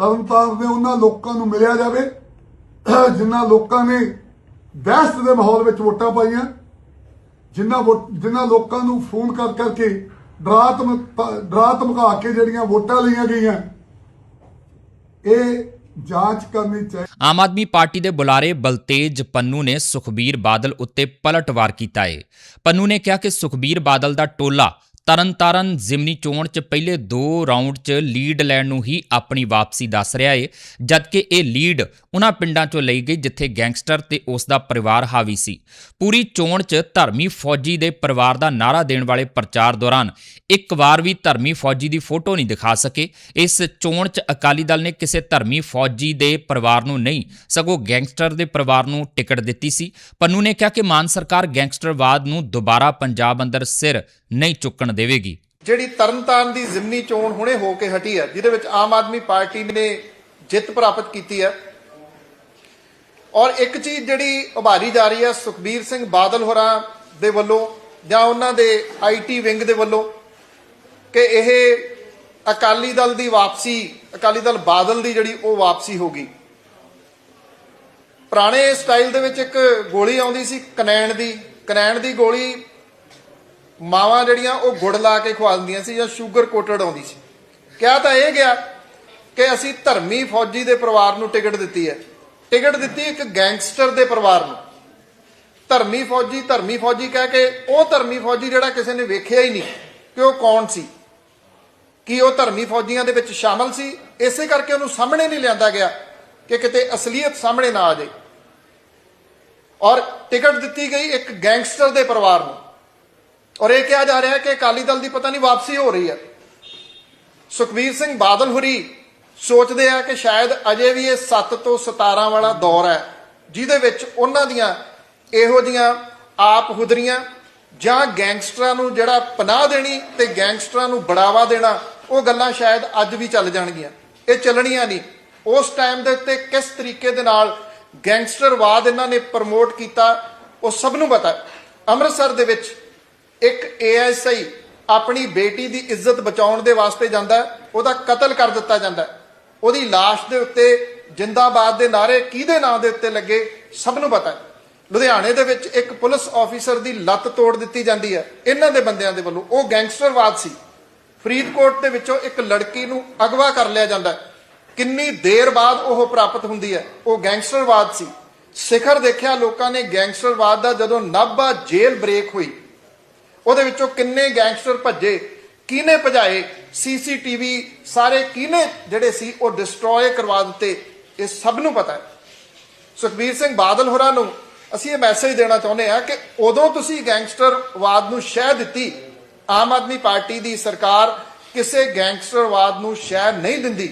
ਤਰਨਤਾਰਨ ਦੇ ਉਹਨਾਂ ਲੋਕਾਂ ਨੂੰ ਮਿਲਿਆ ਜਾਵੇ ਜਿਨ੍ਹਾਂ ਲੋਕਾਂ ਨੇ ਦਹਿਸ਼ਤ ਦੇ ਮਾਹੌਲ ਵਿੱਚ ਵੋਟਾਂ ਪਾਈਆਂ ਜਿਨ੍ਹਾਂ ਜਿਨ੍ਹਾਂ ਲੋਕਾਂ ਨੂੰ ਫੋਨ ਕਰ ਕਰਕੇ ਡਰਾ ਧਮ- ਧਮਕਾ ਕੇ ਜਿਹੜੀਆਂ ਵੋਟਾਂ ਲਈਆਂ ਗਈਆਂ, ਇਹ ਜਾਂਚ ਕਰਨੀ ਚਾਹੀਦੀ ਆਮ ਆਦਮੀ ਪਾਰਟੀ ਦੇ ਬੁਲਾਰੇ ਬਲਤੇਜ ਪੰਨੂ ਨੇ ਸੁਖਬੀਰ ਬਾਦਲ ਉੱਤੇ ਪਲਟਵਾਰ ਕੀਤਾ ਹੈ ਪੰਨੂ ਨੇ ਕਿਹਾ ਕਿ ਸੁਖਬੀਰ ਬਾਦਲ ਦਾ ਟੋਲਾ ਤਰਨਤਾਰਨ ਜ਼ਿਮਨੀ ਚੋਣ 'ਚ ਪਹਿਲੇ ਦੋ ਰਾਊਂਡ 'ਚ ਲੀਡ ਲੈਣ ਨੂੰ ਹੀ ਆਪਣੀ ਵਾਪਸੀ ਦੱਸ ਰਿਹਾ ਏ, ਜਦਕਿ ਇਹ ਲੀਡ ਉਹਨਾਂ ਪਿੰਡਾਂ 'ਚੋਂ ਲਈ ਗਈ ਜਿੱਥੇ ਗੈਂਗਸਟਰ ਤੇ ਉਸ ਦਾ ਪਰਿਵਾਰ ਹਾਵੀ ਸੀ। ਪੂਰੀ ਚੋਣ 'ਚ ਧਰਮੀ ਫੌਜੀ ਦੇ ਪਰਿਵਾਰ ਦਾ ਨਾਰਾ ਦੇਣ ਵਾਲੇ ਪ੍ਰਚਾਰ ਦੌਰਾਨ ਇੱਕ ਵਾਰ ਵੀ ਧਰਮੀ ਫੌਜੀ ਦੀ ਫੋਟੋ ਨਹੀਂ ਦਿਖਾ ਸਕੇ। ਇਸ ਚੋਣ 'ਚ ਅਕਾਲੀ ਦਲ ਨੇ ਕਿਸੇ ਧਰਮੀ ਫੌਜੀ ਦੇ ਪਰਿਵਾਰ ਨੂੰ ਨਹੀਂ, ਸਗੋਂ ਗੈਂਗਸਟਰ ਦੇ ਪਰਿਵਾਰ ਨੂੰ ਟਿਕਟ ਦਿੱਤੀ ਸੀ। ਪੰਨੂ ਨੇ ਕਿਹਾ ਕਿ ਮਾਨ ਸਰਕਾਰ ਗੈਂਗਸਟਰਵਾਦ ਨੂੰ ਦੁਬਾਰਾ ਪੰਜਾਬ ਅੰਦਰ ਸਿਰ ਨਹੀਂ ਚੁੱਕਣ ਦੇਵੇਗੀ। ਜਿਹੜੀ ਤਰਨਤਾਰਨ ਦੀ ਜ਼ਿਮਨੀ ਚੋਣ ਹੁਣੇ ਹੋ ਕੇ ਹਟੀ ਹੈ, ਜਿਹਦੇ ਵਿੱਚ ਆਮ ਆਦਮੀ ਪਾਰਟੀ ਨੇ ਜਿੱਤ ਪ੍ਰਾਪਤ ਕੀਤੀ ਹੈ। ਔਰ ਇੱਕ ਚੀਜ਼ ਜਿਹੜੀ ਉਭਾਰੀ ਜਾ ਰਹੀ ਹੈ, ਸੁਖਬੀਰ ਸਿੰਘ ਬਾਦਲ ਹੋਰਾਂ ਦੇ ਵੱਲੋਂ ਜਾਂ ਉਹਨਾਂ ਦੇ ਆਈਟੀ ਵਿੰਗ ਦੇ ਵੱਲੋਂ ਕਿ ਇਹ ਅਕਾਲੀ ਦਲ ਦੀ ਵਾਪਸੀ, ਅਕਾਲੀ ਦਲ ਬਾਦਲ ਦੀ ਜਿਹੜੀ ਉਹ ਵਾਪਸੀ ਹੋਗੀ ਪੁਰਾਣੇ ਸਟਾਈਲ ਦੇ ਵਿੱਚ ਇੱਕ ਗੋਲੀ ਆਉਂਦੀ ਸੀ, ਕਨੈਣ ਦੀ ਕਨੈਣ ਦੀ ਗੋਲੀ ਮਾਵਾਂ ਜਿਹੜੀਆਂ ਉਹ ਗੁੜ ਲਾ ਕੇ ਖਵਾ ਦਿੰਦੀਆਂ ਸੀ ਜਾਂ ਸ਼ੂਗਰ ਕੋਟਡ ਆਉਂਦੀ ਸੀ। ਕਿਹਾ ਤਾਂ ਇਹ ਗਿਆ ਕਿ ਅਸੀਂ ਧਰਮੀ ਫੌਜੀ ਦੇ ਪਰਿਵਾਰ ਨੂੰ ਟਿਕਟ ਦਿੱਤੀ ਹੈ। ਟਿਕਟ ਦਿੱਤੀ ਇੱਕ ਗੈਂਗਸਟਰ ਦੇ ਪਰਿਵਾਰ ਨੂੰ। ਧਰਮੀ ਫੌਜੀ ਧਰਮੀ ਫੌਜੀ ਕਹਿ ਕੇ ਉਹ ਧਰਮੀ ਫੌਜੀ ਜਿਹੜਾ ਕਿਸੇ ਨੇ ਵੇਖਿਆ ਹੀ ਨਹੀਂ ਕਿ ਉਹ ਕੌਣ ਸੀ। ਕੀ ਉਹ ਧਰਮੀ ਫੌਜੀਆਂ ਦੇ ਵਿੱਚ ਸ਼ਾਮਲ ਸੀ? ਇਸੇ ਕਰਕੇ ਉਹਨੂੰ ਸਾਹਮਣੇ ਨਹੀਂ ਲਿਆਂਦਾ ਗਿਆ ਕਿ ਕਿਤੇ ਅਸਲੀਅਤ ਸਾਹਮਣੇ ਨਾ ਆ ਜਾਏ। ਔਰ ਟਿਕਟ ਦਿੱਤੀ ਗਈ ਇੱਕ ਗੈਂਗਸਟਰ ਦੇ ਪਰਿਵਾਰ ਨੂੰ। ਔਰ ਇਹ ਕਿਹਾ ਜਾ ਰਿਹਾ ਹੈ ਕਿ ਅਕਾਲੀ ਦਲ ਦੀ ਪਤਾ ਨਹੀਂ ਵਾਪਸੀ ਹੋ ਰਹੀ ਹੈ। ਸੁਖਬੀਰ ਸਿੰਘ ਬਾਦਲ ਹੁਰੀ ਸੋਚਦੇ ਆ ਕਿ ਸ਼ਾਇਦ ਅਜੇ ਵੀ ਇਹ 7 ਤੋਂ 17 ਵਾਲਾ ਦੌਰ ਹੈ, ਜਿਹਦੇ ਵਿੱਚ ਉਹਨਾਂ ਦੀਆਂ ਇਹੋ ਜੀਆਂ ਆਪ ਹੁਦਰੀਆਂ ਜਾਂ ਗੈਂਗਸਟਰਾਂ ਨੂੰ ਜਿਹੜਾ ਪਨਾਹ ਦੇਣੀ ਤੇ ਗੈਂਗਸਟਰਾਂ ਨੂੰ ਬੜਾਵਾ ਦੇਣਾ, ਉਹ ਗੱਲਾਂ ਸ਼ਾਇਦ ਅੱਜ ਵੀ ਚੱਲ ਜਾਣਗੀਆਂ। ਇਹ ਚੱਲਣੀਆਂ ਨਹੀਂ। ਉਸ ਟਾਈਮ ਦੇ ਉੱਤੇ ਕਿਸ ਤਰੀਕੇ ਦੇ ਨਾਲ ਗੈਂਗਸਟਰਵਾਦ ਇਹਨਾਂ ਨੇ ਪ੍ਰਮੋਟ ਕੀਤਾ, ਉਹ ਸਭ ਨੂੰ ਪਤਾ ਅੰਮ੍ਰਿਤਸਰ ਦੇ ਵਿੱਚ ਇੱਕ ਏਐਸਆਈ ਆਪਣੀ ਬੇਟੀ ਦੀ ਇੱਜ਼ਤ ਬਚਾਉਣ ਦੇ ਵਾਸਤੇ ਜਾਂਦਾ ਉਹਦਾ ਕਤਲ ਕਰ ਦਿੱਤਾ ਜਾਂਦਾ ਉਹਦੀ লাশ ਦੇ ਉੱਤੇ ਜਿੰਦਾਬਾਦ ਦੇ ਨਾਰੇ ਕਿਹਦੇ ਨਾਂ ਦੇ ਉੱਤੇ ਲੱਗੇ, ਸਭ ਨੂੰ ਪਤਾ ਹੈ। ਲੁਧਿਆਣੇ ਦੇ ਵਿੱਚ ਇੱਕ ਪੁਲਿਸ ਆਫੀਸਰ ਦੀ ਲੱਤ ਤੋੜ ਦਿੱਤੀ ਜਾਂਦੀ ਹੈ। ਇਹਨਾਂ ਦੇ ਬੰਦਿਆਂ ਦੇ ਵੱਲੋਂ, ਉਹ ਗੈਂਗਸਟਰਵਾਦ ਸੀ। ਫਰੀਦਕੋਟ ਦੇ ਵਿੱਚੋਂ ਇੱਕ ਲੜਕੀ ਨੂੰ ਅਗਵਾ ਕਰ ਲਿਆ ਜਾਂਦਾ ਕਿੰਨੀ ਦੇਰ ਬਾਅਦ ਉਹ ਪ੍ਰਾਪਤ ਹੁੰਦੀ ਹੈ, ਉਹ ਗੈਂਗਸਟਰਵਾਦ ਸੀ। ਸਿਖਰ ਦੇਖਿਆ ਲੋਕਾਂ ਨੇ ਗੈਂਗਸਟਰਵਾਦ ਦਾ ਜਦੋਂ ਨਾਭਾ ਜੇਲ੍ਹ ਬ੍ਰੇਕ ਹੋਈ ਉਹਦੇ ਵਿੱਚੋਂ ਕਿੰਨੇ ਗੈਂਗਸਟਰ ਭੱਜੇ, ਕਿਹਨੇ ਭਜਾਏ, ਸੀਸੀਟੀਵੀ ਸਾਰੇ ਕਿਹਨੇ ਜਿਹੜੇ ਸੀ ਉਹ ਡਿਸਟਰੋਏ ਕਰਵਾ ਦਿੱਤੇ, ਇਹ ਸਭ ਨੂੰ ਪਤਾ ਹੈ। ਸੁਖਬੀਰ ਸਿੰਘ ਬਾਦਲ ਹੋਰਾਂ ਨੂੰ ਅਸੀਂ ਇਹ ਮੈਸੇਜ ਦੇਣਾ ਚਾਹੁੰਦੇ ਹਾਂ ਕਿ ਉਦੋਂ ਤੁਸੀਂ ਗੈਂਗਸਟਰਵਾਦ ਨੂੰ ਸ਼ਹਿ ਦਿੱਤੀ, ਆਮ ਆਦਮੀ ਪਾਰਟੀ ਦੀ ਸਰਕਾਰ ਕਿਸੇ ਗੈਂਗਸਟਰਵਾਦ ਨੂੰ ਸ਼ਹਿ ਨਹੀਂ ਦਿੰਦੀ।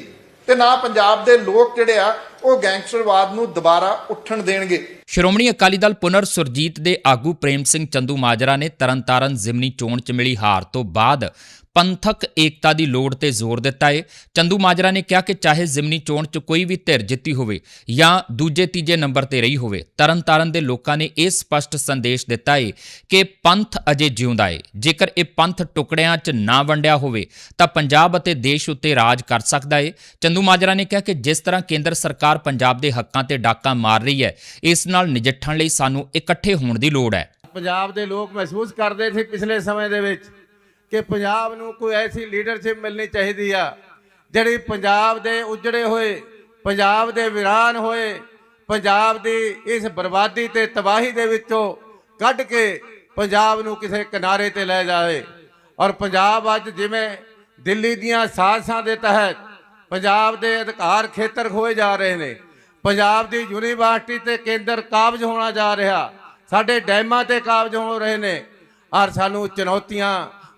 ਤੇ ਨਾ ਪੰਜਾਬ ਦੇ ਲੋਕ ਜਿਹੜੇ ਆ, ਉਹ ਗੈਂਗਸਟਰਵਾਦ ਨੂੰ ਦੁਬਾਰਾ ਉੱਠਣ ਦੇਣਗੇ। ਸ਼੍ਰੋਮਣੀ ਅਕਾਲੀ ਦਲ ਪੁਨਰ ਸੁਰਜੀਤ ਦੇ ਆਗੂ ਪ੍ਰੇਮ ਸਿੰਘ ਚੰਦੂ ਮਾਜਰਾ ਨੇ ਤਰਨਤਾਰਨ ਜ਼ਿਮਨੀ ਚੋਣ 'ਚ ਮਿਲੀ ਹਾਰ ਤੋਂ ਬਾਅਦ ਪੰਥਕ ਏਕਤਾ ਦੀ ਲੋੜ ਤੇ ਜ਼ੋਰ ਦਿੱਤਾ ਹੈ ਚੰਦੂ ਮਾਜਰਾ ਨੇ ਕਿਹਾ ਕਿ ਚਾਹੇ ਜ਼ਿਮਨੀ ਚੋਣ 'ਚ ਕੋਈ ਵੀ ਧਿਰ ਜਿੱਤੀ ਹੋਵੇ ਜਾਂ ਦੂਜੇ ਤੀਜੇ ਨੰਬਰ ਤੇ ਰਹੀ ਹੋਵੇ, ਤਰਨਤਾਰਨ ਦੇ ਲੋਕਾਂ ਨੇ ਇਹ ਸਪਸ਼ਟ ਸੰਦੇਸ਼ ਦਿੱਤਾ ਹੈ ਕਿ ਪੰਥ ਅਜੇ ਜਿਉਂਦਾ ਹੈ ਜੇਕਰ ਇਹ ਪੰਥ ਟੁਕੜਿਆਂ 'ਚ ਨਾ ਵੰਡਿਆ ਹੋਵੇ, ਤਾਂ ਪੰਜਾਬ ਅਤੇ ਦੇਸ਼ ਉੱਤੇ ਰਾਜ ਕਰ ਸਕਦਾ ਹੈ ਚੰਦੂ ਮਾਜਰਾ ਨੇ ਕਿਹਾ ਕਿ ਜਿਸ ਤਰ੍ਹਾਂ ਕੇਂਦਰ ਸਰਕਾਰ ਪੰਜਾਬ ਦੇ ਹੱਕਾਂ ਤੇ ਡਾਕਾ ਮਾਰ ਰਹੀ ਹੈ, ਇਸ ਨਾਲ ਨਜਿੱਠਣ ਲਈ ਸਾਨੂੰ ਇਕੱਠੇ ਹੋਣ ਦੀ ਲੋੜ ਹੈ। ਪੰਜਾਬ ਦੇ ਲੋਕ ਮਹਿਸੂਸ ਕਰਦੇ ਸੀ ਪਿਛਲੇ ਸਮੇਂ ਦੇ ਵਿੱਚ ਕਿ ਪੰਜਾਬ ਨੂੰ ਕੋਈ ਐਸੀ ਲੀਡਰਸ਼ਿਪ ਮਿਲਣੀ ਚਾਹੀਦੀ ਆ, ਜਿਹੜੀ ਪੰਜਾਬ ਦੇ ਉਜੜੇ ਹੋਏ, ਪੰਜਾਬ ਦੇ ਵਿਰਾਨ ਹੋਏ, ਪੰਜਾਬ ਦੀ ਇਸ ਬਰਬਾਦੀ ਤੇ ਤਬਾਹੀ ਦੇ ਵਿੱਚੋਂ ਕੱਢ ਕੇ ਪੰਜਾਬ ਨੂੰ ਕਿਸੇ ਕਿਨਾਰੇ ਤੇ ਲੈ ਜਾਵੇ। ਔਰ ਪੰਜਾਬ ਅੱਜ ਜਿਵੇਂ ਦਿੱਲੀ ਦੀਆਂ ਸਾਜ਼ਸਾਂ ਦੇ ਤਹਿਤ ਪੰਜਾਬ ਦੇ ਅਧਿਕਾਰ ਖੇਤਰ ਖੋਏ ਜਾ ਰਹੇ ਨੇ, ਪੰਜਾਬ ਦੀ ਯੂਨੀਵਰਸਿਟੀ ਤੇ ਕੇਂਦਰ ਕਾਬਜ ਹੋਣਾ ਜਾ ਰਿਹਾ, ਸਾਡੇ ਡੈਮਾਂ ਤੇ ਕਾਬਜ ਹੋ ਰਹੇ ਨੇ, ਔਰ ਸਾਨੂੰ ਚੁਣੌਤੀਆਂ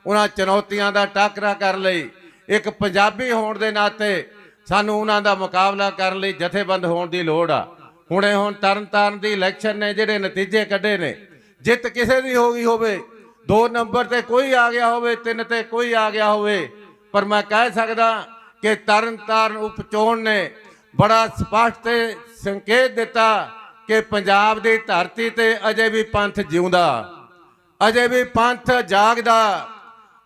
ਉਹਨਾਂ ਚੁਣੌਤੀਆਂ ਦਾ ਟਾਕਰਾ ਕਰਨ ਲਈ। ਇੱਕ ਪੰਜਾਬੀ ਹੋਣ ਦੇ ਨਾਤੇ ਸਾਨੂੰ ਉਹਨਾਂ ਦਾ ਮੁਕਾਬਲਾ ਕਰਨ ਲਈ, ਜਥੇਬੰਦ ਹੋਣ ਦੀ ਲੋੜ ਆ। ਹੁਣੇ ਹੁਣ ਤਰਨਤਾਰਨ ਦੀ ਇਲੈਕਸ਼ਨ ਨੇ, ਜਿਹੜੇ ਨਤੀਜੇ ਕੱਢੇ ਨੇ। ਜਿੱਤ ਕਿਸੇ ਦੀ ਹੋ ਗਈ ਹੋਵੇ, ਦੋ ਨੰਬਰ ਤੇ ਕੋਈ ਆ ਗਿਆ ਹੋਵੇ, ਤਿੰਨ ਤੇ ਕੋਈ ਆ ਗਿਆ ਹੋਵੇ। ਪਰ ਮੈਂ ਕਹਿ ਸਕਦਾ ਕਿ ਤਰਨਤਾਰਨ ਉਪਚੋਣ ਨੇ ਬੜਾ ਸਪਸ਼ਟ ਤੇ ਸੰਕੇਤ ਦਿੱਤਾ ਕਿ ਪੰਜਾਬ ਦੀ ਧਰਤੀ ਤੇ ਅਜੇ ਵੀ ਪੰਥ ਜਿਉਂਦਾ। ਅਜੇ ਵੀ ਪੰਥ ਜਾਗਦਾ।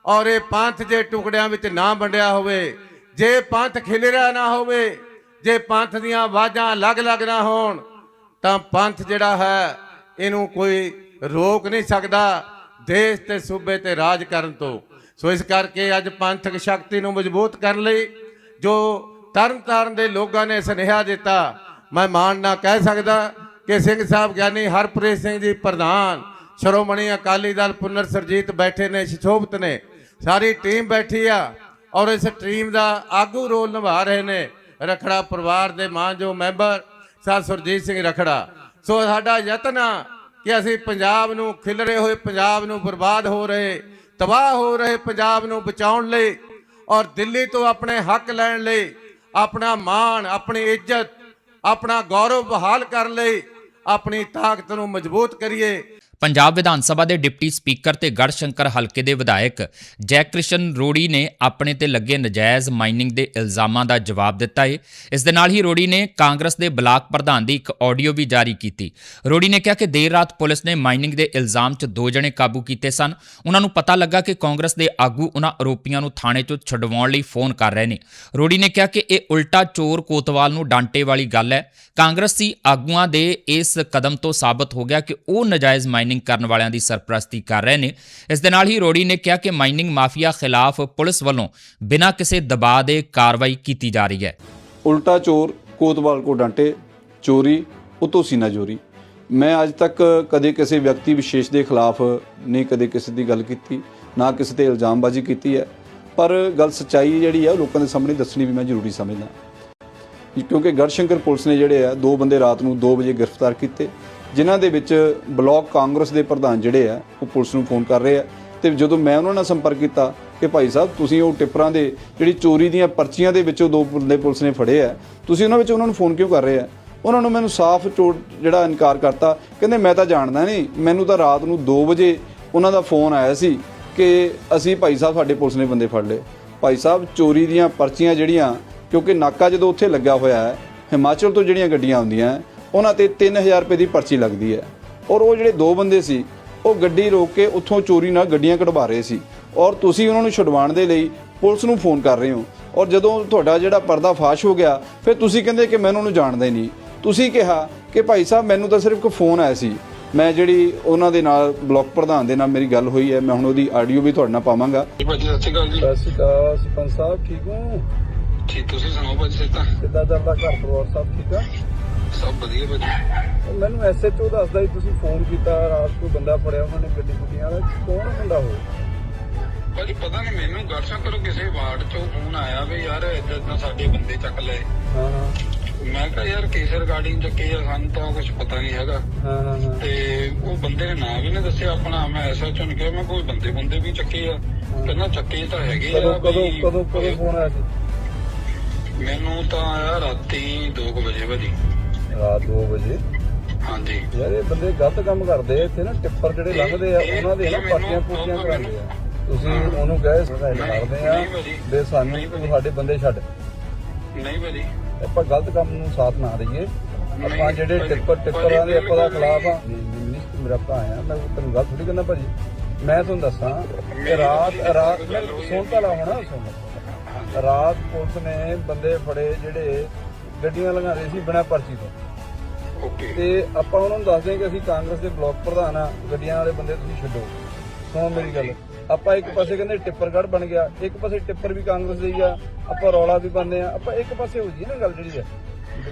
ਔਰ ਇਹ ਪੰਥ ਜੇ ਟੁਕੜਿਆਂ ਵਿੱਚ ਨਾ ਵੰਡਿਆ ਹੋਵੇ, ਜੇ ਪੰਥ ਖਿਲਰਿਆ ਨਾ ਹੋਵੇ, ਜੇ ਪੰਥ ਦੀਆਂ ਆਵਾਜ਼ਾਂ ਅਲੱਗ-ਅਲੱਗ ਨਾ ਹੋਣ, ਤਾਂ ਪੰਥ ਜਿਹੜਾ ਹੈ, ਇਹਨੂੰ ਕੋਈ ਰੋਕ ਨਹੀਂ ਸਕਦਾ ਦੇਸ਼ ਤੇ ਸੂਬੇ ਤੇ ਰਾਜ ਕਰਨ ਤੋਂ। ਸੋ ਇਸ ਕਰਕੇ ਅੱਜ ਪੰਥਕ ਸ਼ਕਤੀ ਨੂੰ ਮਜ਼ਬੂਤ ਕਰਨ ਲਈ ਜੋ ਤਰਨ ਤਾਰਨ ਦੇ ਲੋਕਾਂ ਨੇ ਸੁਨੇਹਾ ਦਿੱਤਾ, ਮੈਂ ਮਾਣ ਨਾਲ ਕਹਿ ਸਕਦਾ ਕਿ ਸਿੰਘ ਸਾਹਿਬ ਗਿਆਨੀ ਹਰਪ੍ਰੀਤ ਸਿੰਘ ਜੀ ਪ੍ਰਧਾਨ, ਸ਼੍ਰੋਮਣੀ ਅਕਾਲੀ ਦਲ ਪੁਨਰ ਸਰਜੀਤ ਬੈਠੇ ਨੇ, ਸ਼ਿਸ਼ੋਭਤ ਨੇ। ਸਾਰੀ ਟੀਮ ਬੈਠੀ ਆ ਔਰ ਇਸ ਟੀਮ ਦਾ ਆਗੂ ਰੋਲ ਨਿਭਾ ਰਹੇ ਨੇ ਰਖੜਾ ਪਰਿਵਾਰ ਦੇ ਮਾਨਜੋ ਮੈਂਬਰ ਸਰ ਸੁਰਜੀਤ ਸਿੰਘ ਰਖੜਾ। ਸੋ ਸਾਡਾ ਯਤਨ ਆ ਕਿ ਅਸੀਂ ਪੰਜਾਬ ਨੂੰ ਖਿਲਰੇ ਹੋਏ, ਪੰਜਾਬ ਨੂੰ ਬਰਬਾਦ ਹੋ ਰਹੇ, ਤਬਾਹ ਹੋ ਰਹੇ ਪੰਜਾਬ ਨੂੰ ਬਚਾਉਣ ਲਈ ਔਰ ਦਿੱਲੀ ਤੋਂ ਆਪਣੇ ਹੱਕ ਲੈਣ ਲਈ, ਆਪਣਾ ਮਾਣ, ਆਪਣੀ ਇੱਜ਼ਤ, ਆਪਣਾ ਗੌਰਵ ਬਹਾਲ ਕਰਨ ਲਈ ਆਪਣੀ ਤਾਕਤ ਨੂੰ ਮਜ਼ਬੂਤ ਕਰੀਏ। ਪੰਜਾਬ ਵਿਧਾਨ ਸਭਾ ਦੇ ਡਿਪਟੀ ਸਪੀਕਰ ਤੇ ਗੜਸ਼ੰਕਰ ਹਲਕੇ ਦੇ ਵਿਧਾਇਕ ਜੈ ਕ੍ਰਿਸ਼ਨ ਰੋੜੀ ਨੇ ਆਪਣੇ ਤੇ ਲੱਗੇ ਨਜਾਇਜ਼ ਮਾਈਨਿੰਗ ਦੇ ਇਲਜ਼ਾਮਾਂ ਦਾ ਜਵਾਬ ਦਿੱਤਾ ਹੈ ਇਸ ਦੇ ਨਾਲ ਹੀ ਰੋੜੀ ਨੇ ਕਾਂਗਰਸ ਦੇ ਬਲਾਕ ਪ੍ਰਧਾਨ ਦੀ ਇੱਕ ਆਡੀਓ ਵੀ ਜਾਰੀ ਕੀਤੀ। ਰੋੜੀ ਨੇ ਕਿਹਾ ਕਿ ਦੇਰ ਰਾਤ ਪੁਲਿਸ ਨੇ ਮਾਈਨਿੰਗ ਦੇ ਇਲਜ਼ਾਮ 'ਚ ਦੋ ਜਣੇ ਕਾਬੂ ਕੀਤੇ ਸਨ। ਉਹਨਾਂ ਨੂੰ ਪਤਾ ਲੱਗਾ ਕਿ ਕਾਂਗਰਸ ਦੇ ਆਗੂ ਉਹਨਾਂ ਆਰੋਪੀਆਂ ਨੂੰ ਥਾਣੇ 'ਚੋਂ ਛਡਵਾਉਣ ਲਈ ਫੋਨ ਕਰ ਰਹੇ ਨੇ। ਰੋੜੀ ਨੇ ਕਿਹਾ ਕਿ ਇਹ ਉਲਟਾ ਚੋਰ ਕੋਤਵਾਲ ਨੂੰ ਡਾਂਟੇ ਵਾਲੀ ਗੱਲ ਹੈ। ਕਾਂਗਰਸੀ ਆਗੂਆਂ ਦੇ ਇਸ ਕਦਮ ਤੋਂ ਸਾਬਤ ਹੋ ਗਿਆ ਕਿ ਉਹ ਨਜਾਇਜ਼ ਮਾਈਨਿੰਗ ਕਰਨ ਵਾਲਿਆਂ ਦੀ ਸਰਪ੍ਰਸਤੀ ਕਰ ਰਹੇ ਨੇ। ਇਸ ਦੇ ਨਾਲ ਹੀ ਰੋੜੀ ਨੇ ਕਿਹਾ ਕਿ ਮਾਈਨਿੰਗ ਮਾਫੀਆ ਖਿਲਾਫ ਪੁਲਿਸ ਵੱਲੋਂ ਬਿਨਾਂ ਕਿਸੇ ਦਬਾਅ ਦੇ ਕਾਰਵਾਈ ਕੀਤੀ ਜਾ ਰਹੀ ਹੈ। ਉਲਟਾ ਚੋਰ, ਕੋਤਵਾਲ ਕੋ ਡਾਂਟੇ, ਚੋਰੀ, ਉਤੋਂ ਸੀਨਾ ਚੋਰੀ ਮੈਂ ਅੱਜ ਤੱਕ ਕਦੇ ਕਿਸੇ ਵਿਅਕਤੀ ਵਿਸ਼ੇਸ਼ ਦੇ ਖਿਲਾਫ ਨਹੀਂ ਕਦੇ ਕਿਸੇ ਦੀ ਗੱਲ ਕੀਤੀ, ਨਾ ਕਿਸੇ ਤੇ ਇਲਜ਼ਾਮਬਾਜ਼ੀ ਕੀਤੀ ਹੈ। ਪਰ ਗੱਲ ਸੱਚਾਈ ਜਿਹੜੀ ਹੈ ਉਹ ਲੋਕਾਂ ਦੇ ਸਾਹਮਣੇ ਦੱਸਣੀ ਵੀ ਮੈਂ ਜ਼ਰੂਰੀ ਸਮਝਦਾ। ਕਿਉਂਕਿ ਗੜਸ਼ੰਕਰ ਪੁਲਿਸ ਨੇ ਜਿਹੜੇ ਆ, ਦੋ ਬੰਦੇ ਰਾਤ ਨੂੰ 2 ਵਜੇ ਗ੍ਰਿਫਤਾਰ ਕੀਤੇ। ਜਿਨ੍ਹਾਂ ਦੇ ਵਿੱਚ ਬਲਾਕ ਕਾਂਗਰਸ ਦੇ ਪ੍ਰਧਾਨ ਜਿਹੜੇ ਆ, ਉਹ ਪੁਲਿਸ ਨੂੰ ਫੋਨ ਕਰ ਰਹੇ ਆ। ਤੇ ਜਦੋਂ ਮੈਂ ਉਹਨਾਂ ਨਾਲ ਸੰਪਰਕ ਕੀਤਾ ਕਿ ਭਾਈ ਸਾਹਿਬ, ਤੁਸੀਂ ਉਹ ਟਿੱਪਰਾਂ ਦੇ ਜਿਹੜੀ ਚੋਰੀ ਦੀਆਂ ਪਰਚੀਆਂ ਦੇ ਵਿੱਚੋਂ ਦੋ ਬੰਦੇ ਪੁਲਿਸ ਨੇ ਫੜੇ ਆ, ਤੁਸੀਂ ਉਹਨਾਂ ਵਿੱਚ ਉਹਨਾਂ ਨੂੰ ਫੋਨ ਕਿਉਂ ਕਰ ਰਹੇ ਆ? ਉਹਨਾਂ ਨੂੰ ਮੈਨੂੰ ਸਾਫ਼ ਚੋਟ ਜਿਹੜਾ ਇਨਕਾਰ ਕਰਤਾ, ਕਹਿੰਦੇ ਮੈਂ ਤਾਂ ਜਾਣਦਾ ਨਹੀਂ, ਮੈਨੂੰ ਤਾਂ ਰਾਤ ਨੂੰ 2 ਵਜੇ ਉਹਨਾਂ ਦਾ ਫੋਨ ਆਇਆ ਸੀ ਕਿ ਅਸੀਂ ਭਾਈ ਸਾਹਿਬ ਸਾਡੇ ਪੁਲਿਸ ਨੇ ਬੰਦੇ ਫੜ ਲਏ। ਭਾਈ ਸਾਹਿਬ, ਚੋਰੀ ਦੀਆਂ ਪਰਚੀਆਂ ਜਿਹੜੀਆਂ, ਕਿਉਂਕਿ ਨਾਕਾ ਜਦੋਂ ਉੱਥੇ ਲੱਗਾ ਹੋਇਆ ਹੈ, ਹਿਮਾਚਲ ਤੋਂ ਜਿਹੜੀਆਂ ਗੱਡੀਆਂ ਆਉਂਦੀਆਂ ਉਹਨਾਂ ਤੇ 3000 ਰੁਪਏ ਦੀ ਪਰਚੀ ਲੱਗਦੀ ਹੈ। ਔਰ ਉਹ ਜਿਹੜੇ ਦੋ ਬੰਦੇ ਸੀ ਉਹ ਗੱਡੀ ਰੋਕ ਕੇ ਉੱਥੋਂ ਚੋਰੀ ਨਾਲ ਗੱਡੀਆਂ ਕਢਵਾ ਰਹੇ ਸੀ। ਔਰ ਤੁਸੀਂ ਉਹਨਾਂ ਨੂੰ ਛੁਡਵਾਉਣ ਦੇ ਲਈ ਪੁਲਿਸ ਨੂੰ ਫੋਨ ਕਰ ਰਹੇ ਹੋ। ਔਰ ਜਦੋਂ ਤੁਹਾਡਾ ਜਿਹੜਾ ਪਰਦਾ ਫਾਸ਼ ਹੋ ਗਿਆ ਫਿਰ ਤੁਸੀਂ ਕਹਿੰਦੇ ਕਿ ਮੈਂ ਉਹਨਾਂ ਨੂੰ ਜਾਣਦਾ ਹੀ ਨਹੀਂ। ਤੁਸੀਂ ਕਿਹਾ ਕਿ ਭਾਈ ਸਾਹਿਬ ਮੈਨੂੰ ਤਾਂ ਸਿਰਫ ਇੱਕ ਫੋਨ ਆਇਆ ਸੀ। ਮੈਂ ਜਿਹੜੀ ਉਹਨਾਂ ਦੇ ਨਾਲ ਬਲਾਕ ਪ੍ਰਧਾਨ ਦੇ ਨਾਲ ਮੇਰੀ ਗੱਲ ਹੋਈ ਹੈ ਮੈਂ ਹੁਣ ਉਹਦੀ ਆਡੀਓ ਵੀ ਤੁਹਾਡੇ ਨਾਲ ਪਾਵਾਂਗਾ। ਭਾਜੀ ਸਤਿ ਸ਼੍ਰੀ ਅਕਾਲ ਜੀ। ਸਤਿ ਸ਼੍ਰੀ ਅਕਾਲ ਸਰਪੰਚ ਸਾਹਿਬ ਠੀਕ ਹੋ? ਠੀਕ ਤੁਸੀਂ ਸੁਣਾਓ ਭਾਜੀ ਸਿੱਧਾ ਕਿੱਦਾਂ ਚੱਲਦਾ ਘਰ ਪਰਿਵਾਰ ਸਭ ਠੀਕ ਆ? ਸਭ ਵਧੀਆ ਭਾਜੀ। ਮੈਨੂੰ ਐਸਐਚਓ ਦੱਸਦਾ ਸੀ ਤੁਸੀਂ ਫੋਨ ਕੀਤਾ ਰਾਤ ਕੋਈ ਬੰਦਾ ਫੜਿਆ ਉਹਨਾਂ ਨੇ ਗੱਡੀ ਗੁੱਡੀਆਂ ਵਾਲਾ ਕੌਣ ਹੁੰਦਾ ਉਹ? ਭਾਜੀ ਪਤਾ ਨਹੀਂ ਮੈਨੂੰ ਗਰਸ਼ਾ ਕਰੋ ਕਿਸੇ ਵਾਰਡ ਚੋਂ ਫੋਨ ਆਇਆ ਵੀ ਯਾਰ ਇਦਾਂ ਇਦਾਂ ਸਾਡੇ ਬੰਦੇ ਚੱਕ ਲਏ। ਹਾਂ ਹਾਂ। ਮੈਂ ਕਿਹਾ ਯਾਰ ਕਿਸ ਰਿਗਾਰਡਿੰਗ ਚੱਕੀ ਆ ਸਾਨੂੰ ਤਾਂ ਕੁਝ ਪਤਾ ਨਹੀਂ ਹੈਗਾ। ਹਾਂ ਹਾਂ ਹਾਂ। ਤੇ ਉਹ ਬੰਦੇ ਨੇ ਨਾਂ ਵੀ ਨਹੀਂ ਦੱਸਿਆ ਆਪਣਾ ਮੈਂ ਐਸਐਚਓ ਨੂੰ ਕਿਹਾ ਮੈਂ ਕੋਈ ਬੰਦੇ ਬੰਦੇ ਵੀ ਚੱਕੇ ਆ। ਕਹਿੰਦਾ ਚੱਕੇ ਤਾਂ ਹੈਗੇ ਆ ਕਦੋਂ ਕਦੋਂ ਕਦੋਂ ਫੋਨ ਆਇਆ ਸੀ? ਮੈਨੂੰ ਤਾਂ ਆਇਆ ਰਾਤੀ 2 ਵਜੇ ਭਾਜੀ। ਰਾਤ 2 ਵਜੇ। ਹਾਂਜੀ। ਯਾਰ ਇਹ ਬੰਦੇ ਗਲਤ ਕੰਮ ਕਰਦੇ ਆ ਇੱਥੇ ਨਾ ਟਿੱਪਰ ਜਿਹੜੇ ਲੰਘਦੇ ਆ ਉਹਨਾਂ ਦੇ ਨਾ ਪਾਟੀਆਂ ਪੂਟੀਆਂ ਕਰਾਉਂਦੇ ਆ ਤੁਸੀਂ ਉਹਨੂੰ ਕਹੇ ਨਹੀਂ, ਕਰਦੇ ਆ। ਦੇ ਸਾਨੂੰ। ਤੂੰ ਸਾਡੇ ਬੰਦੇ ਛੱਡ। ਨਹੀਂ ਭਾਜੀ। ਆਪਾਂ ਗਲਤ ਕੰਮ ਨੂੰ ਸਾਥ ਨਾ ਦਈਏ। ਆਪਾਂ ਜਿਹੜੇ ਟਿੱਪਰ ਟਿੱਪਰਾਂ ਦੇ ਆਪਾਂ ਦਾ ਖਿਲਾਫ ਆ। ਮਿਨਿਸਟਰ ਮੇਰਾ ਭਰਾ ਆ। ਮੈਂ ਤੈਨੂੰ ਗੱਲ ਥੋੜੀ ਕਰਨਾ ਭਾਜੀ। ਮੈਂ ਤੁਹਾਨੂੰ ਦੱਸਾਂ ਕਿ ਰਾਤ ਰਾਤ ਮੈਂ ਸੁਣ ਤਾਂ ਲਾ ਹੋਣਾ ਸੁਣ। ਰਾਤ ਪੁਲਿਸ ਨੇ ਬੰਦੇ ਫੜੇ ਜਿਹੜੇ ਗੱਡੀਆਂ ਲਗਾ ਰਹੇ ਸੀ ਬਿਨਾਂ ਪਰਚੀ ਤੋਂ। ਤੇ ਆਪਾਂ ਉਹਨਾਂ ਨੂੰ ਦੱਸਦੇ ਹਾਂ ਕਿ ਅਸੀਂ ਕਾਂਗਰਸ ਦੇ ਬਲਾਕ ਪ੍ਰਧਾਨ ਆ ਗੱਡੀਆਂ ਵਾਲੇ ਬੰਦੇ ਤੁਸੀਂ ਛੱਡੋ। ਸੁਣੋ ਮੇਰੀ ਗੱਲ। ਆਪਾਂ ਇੱਕ ਪਾਸੇ ਕਹਿੰਦੇ ਟਿੱਪਰਗੜ ਬਣ ਗਿਆ ਇੱਕ ਪਾਸੇ ਟਿੱਪਰ ਵੀ ਕਾਂਗਰਸ ਦੇ ਹੀ ਆ ਆਪਾਂ ਰੌਲਾ ਵੀ ਪਾਉਂਦੇ ਆ ਆਪਾਂ ਇੱਕ ਪਾਸੇ ਹੋ ਜੀ ਨਾ ਗੱਲ ਜਿਹੜੀ ਹੈ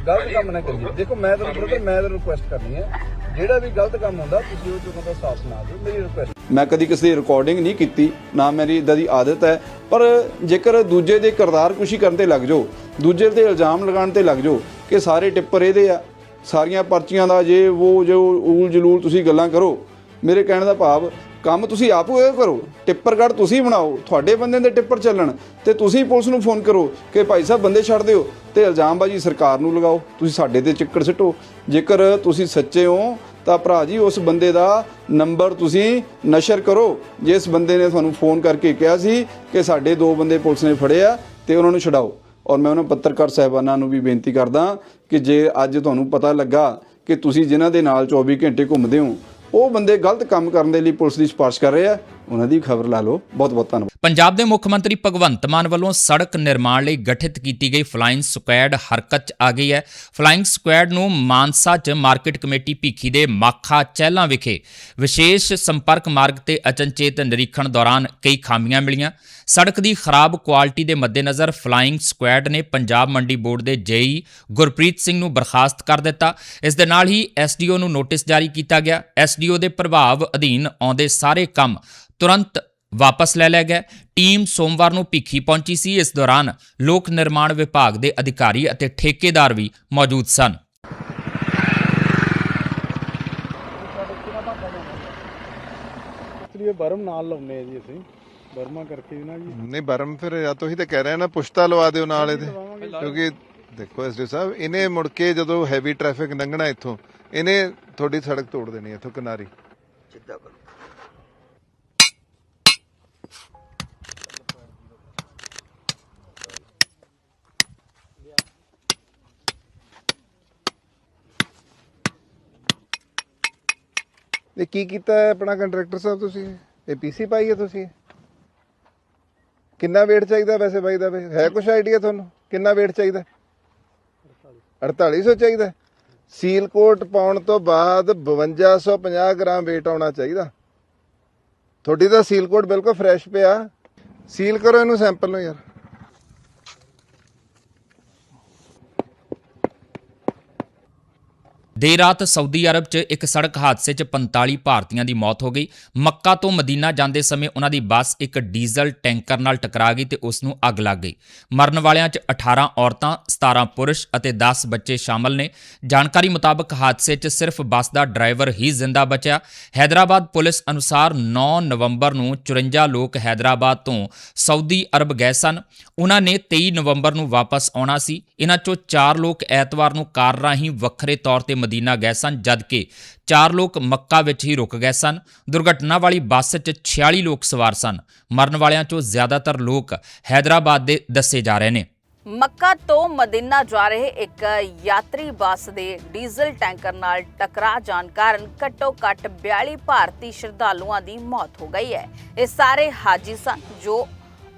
ਗਲਤ ਕੰਮ ਨਾ ਕਰੀਏ। ਦੇਖੋ ਮੈਂ ਤੁਹਾਨੂੰ ਬ੍ਰਦਰ ਮੈਂ ਤੁਹਾਨੂੰ ਰਿਕੁਐਸਟ ਕਰਨੀ ਹੈ ਜਿਹੜਾ ਵੀ ਗਲਤ ਕੰਮ ਹੁੰਦਾ ਤੁਸੀਂ ਉਹ ਚੋਂ ਦਾ ਸਾਥ ਨਾ ਦਿਓ ਮੇਰੀ ਰਿਕੁਐਸਟ ਮੈਂ ਕਦੀ ਕਿਸੇ ਦੀ ਰਿਕਾਰਡਿੰਗ ਨਹੀਂ ਕੀਤੀ ਨਾ ਮੇਰੀ ਇਦਾਂ ਦੀ ਆਦਤ ਹੈ ਪਰ ਜੇਕਰ ਦੂਜੇ ਦੇ ਕਿਰਦਾਰ ਕੁਸ਼ੀ ਕਰਨ ਤੇ ਲੱਗ ਜਾਓ ਦੂਜੇ ਤੇ ਇਲਜ਼ਾਮ ਲਗਾਉਣ ਤੇ ਲੱਗ ਜਾਓ ਕਿ ਸਾਰੇ ਟਿੱਪਰ ਇਹਦੇ ਆ ਸਾਰੀਆਂ ਪਰਚੀਆਂ ਦਾ ਜੇ ਉਹ ਜੋ ਊਲ ਜਲੂਲ ਤੁਸੀਂ ਗੱਲਾਂ ਕਰੋ, ਮੇਰੇ ਕਹਿਣ ਦਾ ਭਾਵ ਕੰਮ ਤੁਸੀਂ ਆਪ ਉਹ ਕਰੋ, ਟਿੱਪਰ ਕੱਢ ਤੁਸੀਂ ਬਣਾਓ, ਤੁਹਾਡੇ ਬੰਦੇ ਦੇ ਟਿੱਪਰ ਚੱਲਣ ਤੇ ਤੁਸੀਂ ਪੁਲਿਸ ਨੂੰ ਫੋਨ ਕਰੋ ਕਿ ਭਾਈ ਸਾਹਿਬ ਬੰਦੇ ਛੱਡ ਦਿਓ ਤੇ ਇਲਜ਼ਾਮਬਾਜ਼ੀ ਸਰਕਾਰ ਨੂੰ ਲਗਾਓ, ਤੁਸੀਂ ਸਾਡੇ ਤੇ ਚਿੱਕੜ ਸਿੱਟੋ। ਜੇਕਰ ਤੁਸੀਂ ਸੱਚੇ ਹੋ, ਤਾਂ ਭਰਾ ਜੀ, ਉਸ ਬੰਦੇ ਦਾ ਨੰਬਰ ਤੁਸੀਂ ਨਸ਼ਰ ਕਰੋ। ਜਿਸ ਬੰਦੇ ਨੇ ਤੁਹਾਨੂੰ ਫੋਨ ਕਰਕੇ ਕਿਹਾ ਸੀ ਕਿ ਸਾਡੇ ਦੋ ਬੰਦੇ ਪੁਲਿਸ ਨੇ ਫੜੇ ਆ ਤੇ ਉਹਨਾਂ ਨੂੰ ਛਡਾਓ। ਔਰ ਮੈਂ ਉਹਨਾਂ ਪੱਤਰਕਾਰ ਸਾਹਿਬਾਨਾਂ ਨੂੰ ਵੀ ਬੇਨਤੀ ਕਰਦਾ ਕਿ ਜੇ ਅੱਜ ਤੁਹਾਨੂੰ ਪਤਾ ਲੱਗਾ ਕਿ ਤੁਸੀਂ ਜਿਨ੍ਹਾਂ ਦੇ ਨਾਲ 24 ਘੰਟੇ ਘੁੰਮਦੇ ਹੋ, ਉਹ ਬੰਦੇ ਗਲਤ ਕੰਮ ਕਰਨ ਦੇ ਲਈ ਪੁਲਿਸ ਦੀ ਸਿਫਾਰਿਸ਼ ਕਰ ਰਹੇ ਆ ਉਹਨਾਂ ਦੀ ਖਬਰ ਲਾ ਲਓ। ਬਹੁਤ ਬਹੁਤ ਧੰਨਵਾਦ। ਪੰਜਾਬ ਦੇ ਮੁੱਖ ਮੰਤਰੀ ਭਗਵੰਤ ਮਾਨ ਵੱਲੋਂ ਸੜਕ ਨਿਰਮਾਣ ਲਈ ਗਠਿਤ ਕੀਤੀ ਗਈ ਫਲਾਈਂਗ ਸਕੁਐਡ ਹਰਕਤ 'ਚ ਆ ਗਈ ਹੈ। ਫਲਾਈਂਗ ਸਕੁਐਡ ਨੂੰ ਮਾਨਸਾ 'ਚ ਮਾਰਕੀਟ ਕਮੇਟੀ ਭੀਖੀ ਦੇ ਮਾਖਾ ਚਹਿਲਾਂ ਵਿਖੇ ਵਿਸ਼ੇਸ਼ ਸੰਪਰਕ ਮਾਰਗ ਤੇ ਅਚਨਚੇਤ ਨਿਰੀਖਣ ਦੌਰਾਨ ਕਈ ਖਾਮੀਆਂ ਮਿਲੀਆਂ। ਸੜਕ ਦੀ ਖਰਾਬ ਕੁਆਲਿਟੀ ਦੇ ਮੱਦੇਨਜ਼ਰ ਫਲਾਈਂਗ ਸਕੁਐਡ ਨੇ ਪੰਜਾਬ ਮੰਡੀ ਬੋਰਡ ਦੇ ਜੇਈ ਗੁਰਪ੍ਰੀਤ ਸਿੰਘ ਨੂੰ ਬਰਖਾਸਤ ਕਰ ਦਿੱਤਾ। ਇਸ ਦੇ ਨਾਲ ਹੀ ਐਸਡੀਓ ਨੂੰ ਨੋਟਿਸ ਜਾਰੀ ਕੀਤਾ ਗਿਆ। ਐਸਡੀਓ ਦੇ ਪ੍ਰਭਾਵ ਅਧੀਨ ਆਉਂਦੇ ਸਾਰੇ ਕੰਮ ਤੁਰੰਤ ਵਾਪਸ ਲੈ ਲਿਆ ਗਿਆ। ਟੀਮ ਸੋਮਵਾਰ ਨੂੰ ਭਿੱਖੀ ਪਹੁੰਚੀ ਸੀ। ਇਸ ਦੌਰਾਨ ਲੋਕ ਨਿਰਮਾਣ ਵਿਭਾਗ ਦੇ ਅਧਿਕਾਰੀ ਅਤੇ ਠੇਕੇਦਾਰ ਵੀ ਮੌਜੂਦ ਸਨ। ਇਹ ਬਰਮ ਨਾਲ ਲਾਉਨੇ ਆ ਜੀ ਅਸੀਂ। ਬਰਮਾ ਕਰਕੇ ਵੀ ਨਾ ਜੀ। ਨਹੀਂ ਬਰਮ ਫਿਰ ਜਾਂ ਤੋਂ ਹੀ ਤਾਂ ਕਹਿ ਰਹੇ ਨਾ ਪੁਸ਼ਤਾ ਲਵਾ ਦਿਓ ਨਾਲ ਇਹਦੇ। ਕਿਉਂਕਿ ਦੇਖੋ ਐਸਡੀ ਸਾਹਿਬ ਇਹਨੇ ਮੁੜ ਕੇ ਜਦੋਂ ਹੈਵੀ ਟ੍ਰੈਫਿਕ ਲੰਘਣਾ ਇੱਥੋਂ ਇਹਨੇ ਤੁਹਾਡੀ ਸੜਕ ਤੋੜ ਦੇਣੀ ਇੱਥੋਂ ਕਿਨਾਰੀ। ਇਹ ਕੀ ਕੀਤਾ ਹੈ ਆਪਣਾ ਕੰਟਰੈਕਟਰ ਸਾਹਿਬ ਤੁਸੀਂ? ਇਹ ਪੀਸੀ ਪਾਈ ਹੈ ਤੁਸੀਂ? ਕਿੰਨਾ weight ਚਾਹੀਦਾ ਵੈਸੇ ਬਾਈ ਦਾ? ਵੀ? ਹੈ ਕੁਝ ਆਈਡੀਆ ਤੁਹਾਨੂੰ? ਕਿੰਨਾ weight ਚਾਹੀਦਾ? 4800 ਚਾਹੀਦਾ ਸੀਲ ਕੋਟ ਪਾਉਣ ਤੋਂ ਬਾਅਦ 5250 ਗ੍ਰਾਮ weight ਆਉਣਾ ਚਾਹੀਦਾ। ਤੁਹਾਡੀ ਤਾਂ ਸੀਲ ਕੋਟ ਬਿਲਕੁਲ ਫਰੈਸ਼ ਪਿਆ। ਸੀਲ ਕਰੋ ਇਹਨੂੰ ਸੈਂਪਲ ਨੂੰ ਯਾਰ। ਦੇਰ ਰਾਤ ਸਾਊਦੀ ਅਰਬ 'ਚ ਇੱਕ ਸੜਕ ਹਾਦਸੇ 'ਚ 45 ਭਾਰਤੀਆਂ ਦੀ ਮੌਤ ਹੋ ਗਈ। ਮੱਕਾ ਤੋਂ ਮਦੀਨਾ ਜਾਂਦੇ ਸਮੇਂ ਉਹਨਾਂ ਦੀ ਬੱਸ ਇੱਕ ਡੀਜ਼ਲ ਟੈਂਕਰ ਨਾਲ ਟਕਰਾ ਗਈ ਤੇ ਉਸ ਨੂੰ ਅੱਗ ਲੱਗ ਗਈ। ਮਰਨ ਵਾਲਿਆਂ 'ਚ 18 ਔਰਤਾਂ 17 ਪੁਰਸ਼ ਅਤੇ 10 ਬੱਚੇ ਸ਼ਾਮਲ ਨੇ। ਜਾਣਕਾਰੀ ਮੁਤਾਬਕ ਹਾਦਸੇ 'ਚ ਸਿਰਫ ਬੱਸ ਦਾ ਡਰਾਈਵਰ ਹੀ ਜ਼ਿੰਦਾ ਬਚਿਆ। ਹੈਦਰਾਬਾਦ ਪੁਲਿਸ ਅਨੁਸਾਰ 9 ਨਵੰਬਰ ਨੂੰ 54 ਲੋਕ ਹੈਦਰਾਬਾਦ ਤੋਂ ਸਾਊਦੀ ਅਰਬ ਗਏ ਸਨ। ਉਹਨਾਂ ਨੇ 23 ਨਵੰਬਰ ਨੂੰ ਵਾਪਸ ਆਉਣਾ ਸੀ। ਇਹਨਾਂ 'ਚੋਂ 4 ਲੋਕ ਐਤਵਾਰ ਨੂੰ ਕਾਰ ਰਾਹੀਂ ਵੱਖਰੇ ਤੌਰ ਤੇ ਮਦੀਨਾ ਗਏ ਸਨ, ਜਦਕਿ 4 ਲੋਕ ਮੱਕਾ ਵਿੱਚ ਹੀ ਰੁਕ ਗਏ ਸਨ। ਦੁਰਘਟਨਾ ਵਾਲੀ ਬੱਸ 'ਚ 46 ਲੋਕ ਸਵਾਰ ਸਨ। ਮਰਨ ਵਾਲਿਆਂ 'ਚੋਂ ਜ਼ਿਆਦਾਤਰ ਲੋਕ ਹੈਦਰਾਬਾਦ ਦੇ ਦੱਸੇ ਜਾ ਰਹੇ ਨੇ। ਮੱਕਾ ਤੋਂ ਮਦੀਨਾ ਜਾ ਰਹੇ ਇੱਕ ਯਾਤਰੀ ਬੱਸ ਦੇ ਡੀਜ਼ਲ ਟੈਂਕਰ ਨਾਲ ਟਕਰਾ ਜਾਣ ਕਾਰਨ ਘੱਟੋ-ਘੱਟ 42 ਭਾਰਤੀ ਸ਼ਰਧਾਲੂਆਂ ਦੀ ਮੌਤ ਹੋ ਗਈ ਹੈ। ਇਹ ਸਾਰੇ ਹਾਜੀ ਸਨ ਜੋ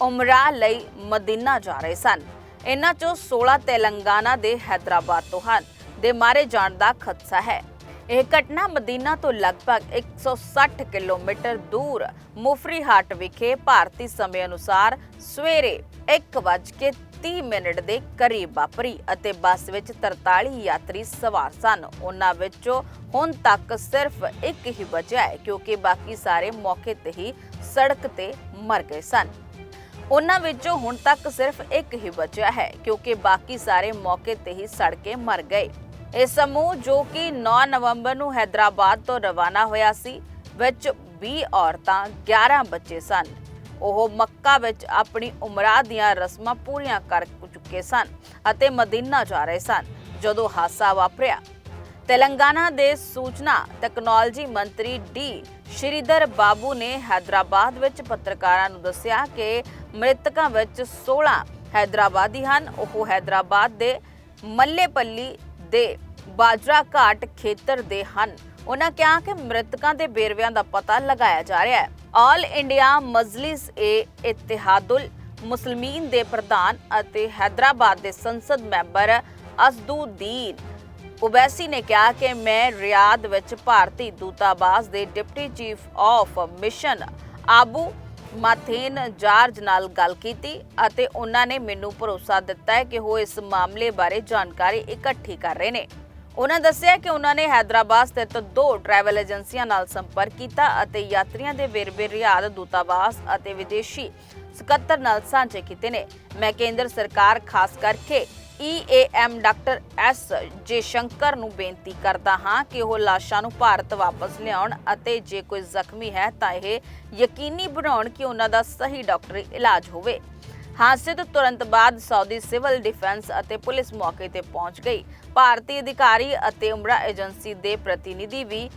ਉਮਰਾ ਲਈ ਮਦੀਨਾ ਜਾ ਰਹੇ ਸਨ। ਇਹਨਾਂ ਚੋਂ 16 ਤੇਲੰਗਾਨਾ ਦੇ ਹੈਦਰਾਬਾਦ ਤੋਂ ਹਨ। ਦੇ ਮਾਰੇ ਜਾਣ ਦਾ ਖਦਸ਼ਾ ਹੈ। ਇਹ ਘਟਨਾ ਮਦੀਨਾ ਤੋਂ ਲਗਭਗ 160 ਕਿਲੋਮੀਟਰ ਦੂਰ ਮੁਫਰੀ ਹਾਟ ਵਿਖੇ ਭਾਰਤੀ ਸਮੇਂ ਅਨੁਸਾਰ ਸਵੇਰੇ 1:30 ਮਿੰਟ ਦੇ ਕਰੀਬ ਵਾਪਰੀ ਅਤੇ ਬੱਸ ਵਿੱਚ 43 ਯਾਤਰੀ ਸਵਾਰ ਸਨ। ਉਹਨਾਂ ਵਿੱਚੋਂ ਹੁਣ ਤੱਕ ਸਿਰਫ ਇੱਕ ਹੀ ਬਚਿਆ ਹੈ, ਕਿਉਂਕਿ ਬਾਕੀ ਸਾਰੇ ਮੌਕੇ ਤੇ ਹੀ ਸੜਕ ਤੇ ਮਰ ਗਏ ਸਨ। ਉਹਨਾਂ ਵਿੱਚੋਂ ਹੁਣ ਤੱਕ ਸਿਰਫ ਇੱਕ ਹੀ ਬਚਿਆ ਹੈ, ਕਿਉਂਕਿ ਬਾਕੀ ਸਾਰੇ ਮੌਕੇ ਤੇ ਹੀ ਸੜ ਕੇ ਮਰ ਗਏ। ਇਹ ਸਮੂਹ ਜੋ ਕਿ 9 ਨਵੰਬਰ ਨੂੰ ਹైదరాబాద్ ਤੋਂ ਰਵਾਨਾ ਹੋਇਆ ਸੀ, ਵਿੱਚ 20 ਔਰਤਾਂ 11 ਬੱਚੇ ਸਨ। ਉਹ ਮੱਕਾ ਵਿੱਚ ਆਪਣੀ ਉਮਰਾ ਦੀਆਂ ਰਸਮਾਂ ਪੂਰੀਆਂ ਕਰ ਚੁੱਕੇ ਸਨ ਅਤੇ ਮਦੀਨਾ ਜਾ ਰਹੇ ਸਨ, ਜਦੋਂ ਹਾਦਸਾ ਵਾਪਰਿਆ। ਤੇਲੰਗਾਨਾ ਦੇ ਸੂਚਨਾ ਟੈਕਨੋਲੋਜੀ ਮੰਤਰੀ ਡੀ. ਸ਼੍ਰੀਧਰ ਬਾਬੂ ਨੇ ਹైదరాబాద్ ਵਿੱਚ ਪੱਤਰਕਾਰਾਂ ਨੂੰ ਦੱਸਿਆ ਕਿ ਮ੍ਰਿਤਕਾਂ ਵਿੱਚ 16 ਹైదరాబాదੀ ਹਨ। ਉਹ ਹైదరాబాద్ ਦੇ ਮੱਲੇਪੱਲੀ ਦੇ ਬਾਜਰਾ ਘਾਟ ਖੇਤਰ ਦੇ ਹਨ। ਉਹਨਾਂ ਕਿਹਾ ਕਿ ਮ੍ਰਿਤਕਾਂ ਦੇ ਬੇਰਵਿਆਂ ਦਾ ਪਤਾ ਲਗਾਇਆ ਜਾ ਰਿਹਾ ਹੈ। ਆਲ ਇੰਡੀਆ ਮਜਲਿਸ ਏ ਇਤਿਹਾਦੁਲ ਮੁਸਲਮੀਨ ਦੇ ਪ੍ਰਧਾਨ ਅਤੇ ਹైదరాబాద్ ਦੇ ਸੰਸਦ ਮੈਂਬਰ ਅਸਦੂਦੀਨ ਉਬੈਸੀ ਨੇ ਕਿਹਾ ਕਿ ਮੈਂ ਰਿਆਦ ਵਿੱਚ ਭਾਰਤੀ ਦੂਤਾਵਾਸ ਦੇ deputy chief of mission Abu Mathen George ਨਾਲ ਗੱਲ ਕੀਤੀ ਅਤੇ ਉਹਨਾਂ ਨੇ ਮੈਨੂੰ ਭਰੋਸਾ ਦਿੱਤਾ ਹੈ ਕਿ ਉਹ ਇਸ ਮਾਮਲੇ ਬਾਰੇ ਜਾਣਕਾਰੀ ਇਕੱਠੀ ਕਰ ਰਹੇ ਨੇ। ਉਹਨਾਂ ਦੱਸਿਆ ਕਿ ਉਹਨਾਂ ਨੇ ਹైదరాబాద్ ਸਥਿਤ ਦੋ ਟਰੈਵਲ ਏਜੰਸੀਆਂ ਨਾਲ ਸੰਪਰਕ ਕੀਤਾ ਅਤੇ ਯਾਤਰੀਆਂ ਦੇ ਵੇਰਵੇ ਰਿਆਦ, ਦੂਤਾਵਾਸ ਅਤੇ ਵਿਦੇਸ਼ੀ ਸਕੱਤਰ ਨਾਲ ਸਾਂਝੇ ਕੀਤੇ ਨੇ। ਮੈਂ ਕੇਂਦਰ ਸਰਕਾਰ, ਖਾਸ ਕਰਕੇ ਈਏਐਮ ਡਾਕਟਰ ਐਸ ਜੇ ਸ਼ੰਕਰ ਨੂੰ ਬੇਨਤੀ ਕਰਦਾ ਹਾਂ ਕਿ ਉਹ ਲਾਸ਼ਾਂ ਨੂੰ ਭਾਰਤ ਵਾਪਸ ਲਿਆਉਣ ਅਤੇ ਜੇ ਕੋਈ ਜ਼ਖਮੀ ਹੈ ਤਾਂ ਇਹ ਯਕੀਨੀ ਬਣਾਉਣ ਕਿ ਉਹਨਾਂ ਦਾ ਸਹੀ ਡਾਕਟਰੀ ਇਲਾਜ ਹੋਵੇ। ਹਾਦਸੇ ਤੋਂ ਤੁਰੰਤ ਬਾਅਦ ਸਾਊਦੀ ਸਿਵਲ ਡਿਫੈਂਸ ਅਤੇ ਪੁਲਿਸ ਮੌਕੇ ਤੇ ਪਹੁੰਚ ਗਈ। ਭਾਰਤੀ ਅਧਿਕਾਰੀ ਅਤੇ ਉਮਰਾ ਏਜੰਸੀ ਦੇ ਪ੍ਰਤੀਨਿਧੀ ਵੀ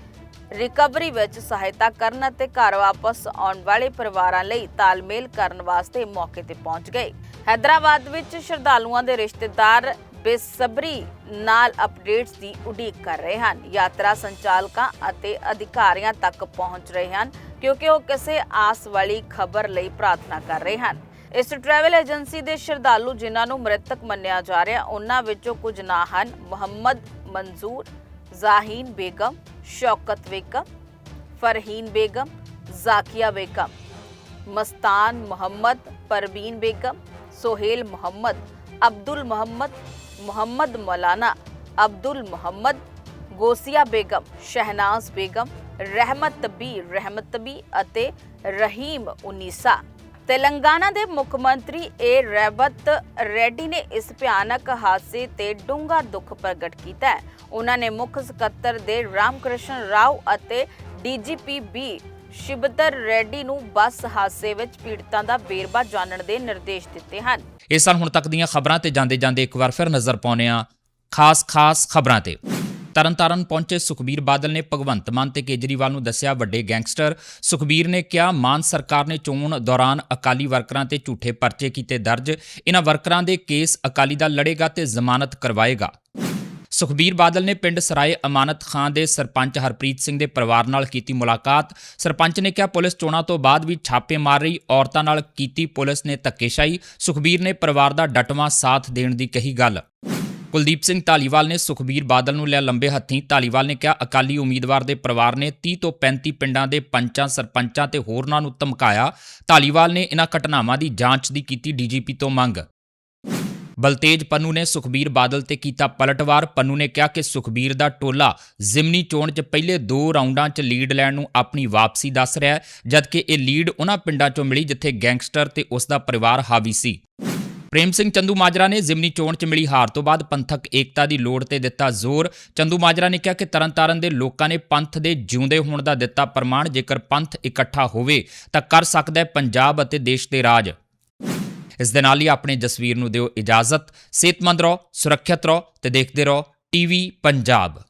ਰਿਕਵਰੀ ਵਿੱਚ ਸਹਾਇਤਾ ਕਰਨ ਅਤੇ ਘਰ ਵਾਪਸ ਆਉਣ ਵਾਲੇ ਪਰਿਵਾਰਾਂ ਲਈ ਤਾਲਮੇਲ ਕਰਨ ਵਾਸਤੇ ਮੌਕੇ ਤੇ ਪਹੁੰਚ ਗਏ। ਹైదరాబాద్ ਵਿੱਚ ਸ਼ਰਧਾਲੂਆਂ ਦੇ ਰਿਸ਼ਤੇਦਾਰ ਬੇਸਬਰੀ ਨਾਲ ਅਪਡੇਟਸ ਦੀ ਉਡੀਕ ਕਰ ਰਹੇ ਹਨ। ਯਾਤਰਾ ਸੰਚਾਲਕਾਂ ਅਤੇ ਅਧਿਕਾਰੀਆਂ ਤੱਕ ਪਹੁੰਚ ਰਹੇ ਹਨ ਕਿਉਂਕਿ ਉਹ ਕਿਸੇ ਆਸ ਵਾਲੀ ਖਬਰ ਲਈ ਪ੍ਰਾਰਥਨਾ ਕਰ ਰਹੇ ਹਨ। ਇਸ ਟਰੈਵਲ ਏਜੰਸੀ ਦੇ ਸ਼ਰਧਾਲੂ ਜਿਨ੍ਹਾਂ ਨੂੰ ਮ੍ਰਿਤਕ ਮੰਨਿਆ ਜਾ ਰਿਹਾ, ਉਹਨਾਂ ਵਿੱਚੋਂ ਕੁਝ ਨਾਂ ਹਨ। ਮੁਹੰਮਦ ਮਨਜ਼ੂਰ ਜ਼ਾਹੀਨ ਬੇਗਮ, ਸ਼ੌਕਤ ਬੇਗਮ, ਫਰਹੀਨ ਬੇਗਮ, ਜ਼ਾਕੀਆ ਬੇਗਮ, ਮਸਤਾਨ ਮੁਹੰਮਦ ਪਰਵੀਨ ਬੇਗਮ, ਸੋਹੇਲ ਮੁਹੰਮਦ, ਅਬਦੁਲ ਮੁਹੰਮਦ ਮੁਹੰਮਦ ਮੌਲਾਨਾ ਅਬਦੁਲ ਮੁਹੰਮਦ, ਗੋਸੀਆ ਬੇਗਮ, ਸ਼ਹਿਨਾਜ਼ ਬੇਗਮ, ਰਹਿਮਤ ਤਬੀ ਰਹਿਮਤ ਤਬੀ ਅਤੇ ਰਹੀਮ ਉਨੀਸਾ। ਤੇਲੰਗਾਨਾ ਦੇ ਮੁੱਖ ਮੰਤਰੀ ਏ ਰੇਵਤ ਰੈਡੀ ਨੇ ਇਸ ਭਿਆਨਕ ਹਾਦਸੇ ਤੇ ਡੂੰਘਾ ਦੁੱਖ ਪ੍ਰਗਟ ਕੀਤਾ ਹੈ। ਉਹਨਾਂ ਨੇ ਮੁੱਖ ਸਕੱਤਰ ਦੇ ਰਾਮਕ੍ਰਿਸ਼ਨ ਰਾਓ ਅਤੇ ਡੀਜੀਪੀ ਬੀ ਸ਼ਿਬਦਰ ਰੈਡੀ ਨੂੰ ਬੱਸ ਹਾਦਸੇ ਵਿੱਚ ਪੀੜਤਾਂ ਦਾ ਵੇਰਵਾ ਜਾਣਨ ਦੇ ਨਿਰਦੇਸ਼ ਦਿੱਤੇ ਹਨ। ਇਹ ਸਨ ਹੁਣ ਤੱਕ ਦੀਆਂ ਖਬਰਾਂ ਤੇ ਜਾਂਦੇ ਜਾਂਦੇ ਇੱਕ ਵਾਰ ਫਿਰ ਨਜ਼ਰ ਪਾਉਂਦੇ ਹਾਂ ਖਾਸ-ਖਾਸ ਖਬਰਾਂ ਤੇ। ਤਰਨਤਾਰਨ ਪਹੁੰਚੇ ਸੁਖਬੀਰ ਬਾਦਲ ਨੇ ਭਗਵੰਤ ਮਾਨ ਤੇ ਕੇਜਰੀਵਾਲ ਨੂੰ ਦੱਸਿਆ, ਵੱਡੇ ਗੈਂਗਸਟਰ। ਸੁਖਬੀਰ ਨੇ ਕਿਹਾ, ਮਾਨ ਸਰਕਾਰ ਨੇ ਚੋਣ ਦੌਰਾਨ ਅਕਾਲੀ ਵਰਕਰਾਂ ਤੇ ਝੂਠੇ ਪਰਚੇ ਕੀਤੇ ਦਰਜ। ਇਹਨਾਂ ਵਰਕਰਾਂ ਦੇ ਕੇਸ ਅਕਾਲੀ ਦਲ ਲੜੇਗਾ ਤੇ ਜ਼ਮਾਨਤ ਕਰਵਾਏਗਾ। ਸੁਖਬੀਰ ਬਾਦਲ ਨੇ ਪਿੰਡ ਸਰਾਏ ਅਮਾਨਤ ਖਾਨ ਦੇ ਸਰਪੰਚ ਹਰਪ੍ਰੀਤ ਸਿੰਘ ਦੇ ਪਰਿਵਾਰ ਨਾਲ ਕੀਤੀ ਮੁਲਾਕਾਤ। ਸਰਪੰਚ ਨੇ ਕਿਹਾ, ਪੁਲਿਸ ਚੋਣਾਂ ਤੋਂ ਬਾਅਦ ਵੀ ਛਾਪੇ ਮਾਰ ਰਹੀ ਔਰਤਾਂ ਨਾਲ ਕੀਤੀ ਪੁਲਿਸ ਨੇ ਧੱਕੇਸ਼ਾਹੀ। ਸੁਖਬੀਰ ਨੇ ਪਰਿਵਾਰ ਦਾ ਡਟਵਾਂ ਸਾਥ ਦੇਣ ਦੀ ਕਹੀ ਗੱਲ। ਕੁਲਦੀਪ ਸਿੰਘ ਢਾਲੀਵਾਲ ਨੇ ਸੁਖਬੀਰ ਬਾਦਲ ਨੂੰ ਲਿਆ ਲੰਬੇ ਹੱਥੀਂ। ਢਾਲੀਵਾਲ ਨੇ ਕਿਹਾ, ਅਕਾਲੀ ਉਮੀਦਵਾਰ ਦੇ ਪਰਿਵਾਰ ਨੇ 30 ਤੋਂ 35 ਪਿੰਡਾਂ ਦੇ ਪੰਚਾਂ, ਸਰਪੰਚਾਂ ਤੇ ਹੋਰਨਾਂ ਨੂੰ ਧਮਕਾਇਆ। ਢਾਲੀਵਾਲ ਨੇ ਇਹਨਾਂ ਘਟਨਾਵਾਂ ਦੀ ਜਾਂਚ ਦੀ ਕੀਤੀ ਡੀਜੀਪੀ ਤੋਂ ਮੰਗ। ਬਲਤੇਜ ਪੰਨੂ ਨੇ ਸੁਖਬੀਰ ਬਾਦਲ ਤੇ ਕੀਤਾ ਪਲਟਵਾਰ। ਪੰਨੂ ਨੇ ਕਿਹਾ ਕਿ ਸੁਖਬੀਰ ਦਾ ਟੋਲਾ ਜ਼ਿਮਨੀ ਚੋਣ 'ਚ ਪਹਿਲੇ ਦੋ ਰਾਉਂਡਾਂ 'ਚ ਲੀਡ ਲੈਣ ਨੂੰ ਆਪਣੀ ਵਾਪਸੀ ਦੱਸ ਰਿਹਾ ਹੈ, ਜਦਕਿ ਇਹ ਲੀਡ ਉਹਨਾਂ ਪਿੰਡਾਂ 'ਚੋਂ ਮਿਲੀ, ਜਿੱਥੇ ਗੈਂਗਸਟਰ ਤੇ ਉਸ ਦਾ ਪਰਿਵਾਰ ਹਾਵੀ ਸੀ। ਪ੍ਰੇਮ ਸਿੰਘ ਚੰਦੂ ਮਾਜਰਾ ਨੇ ਜ਼ਿਮਨੀ ਚੋਣ 'ਚ ਮਿਲੀ ਹਾਰ ਤੋਂ ਬਾਅਦ ਪੰਥਕ ਏਕਤਾ ਦੀ ਲੋੜ ਤੇ ਦਿੱਤਾ ਜ਼ੋਰ। ਚੰਦੂ ਮਾਜਰਾ ਨੇ ਕਿਹਾ ਕਿ ਤਰਨਤਾਰਨ ਦੇ ਲੋਕਾਂ ਨੇ ਪੰਥ ਦੇ ਜਿਉਂਦੇ ਹੋਣ ਦਾ ਦਿੱਤਾ ਪ੍ਰਮਾਣ। ਜੇਕਰ ਪੰਥ ਇਕੱਠਾ ਹੋਵੇ, ਤਾਂ ਕਰ ਸਕਦਾ ਹੈ ਪੰਜਾਬ ਅਤੇ ਦੇਸ਼ ਦੇ ਰਾਜ। ਇਸ ਦੇ ਨਾਲ ਹੀ ਆਪਣੇ ਜਸਵੀਰ ਨੂੰ ਦਿਓ ਇਜਾਜ਼ਤ। ਸਿਹਤਮੰਦ ਰਹੋ, ਸੁਰੱਖਿਅਤ ਰਹੋ ਤੇ ਦੇਖਦੇ ਰਹੋ ਟੀਵੀ ਪੰਜਾਬ।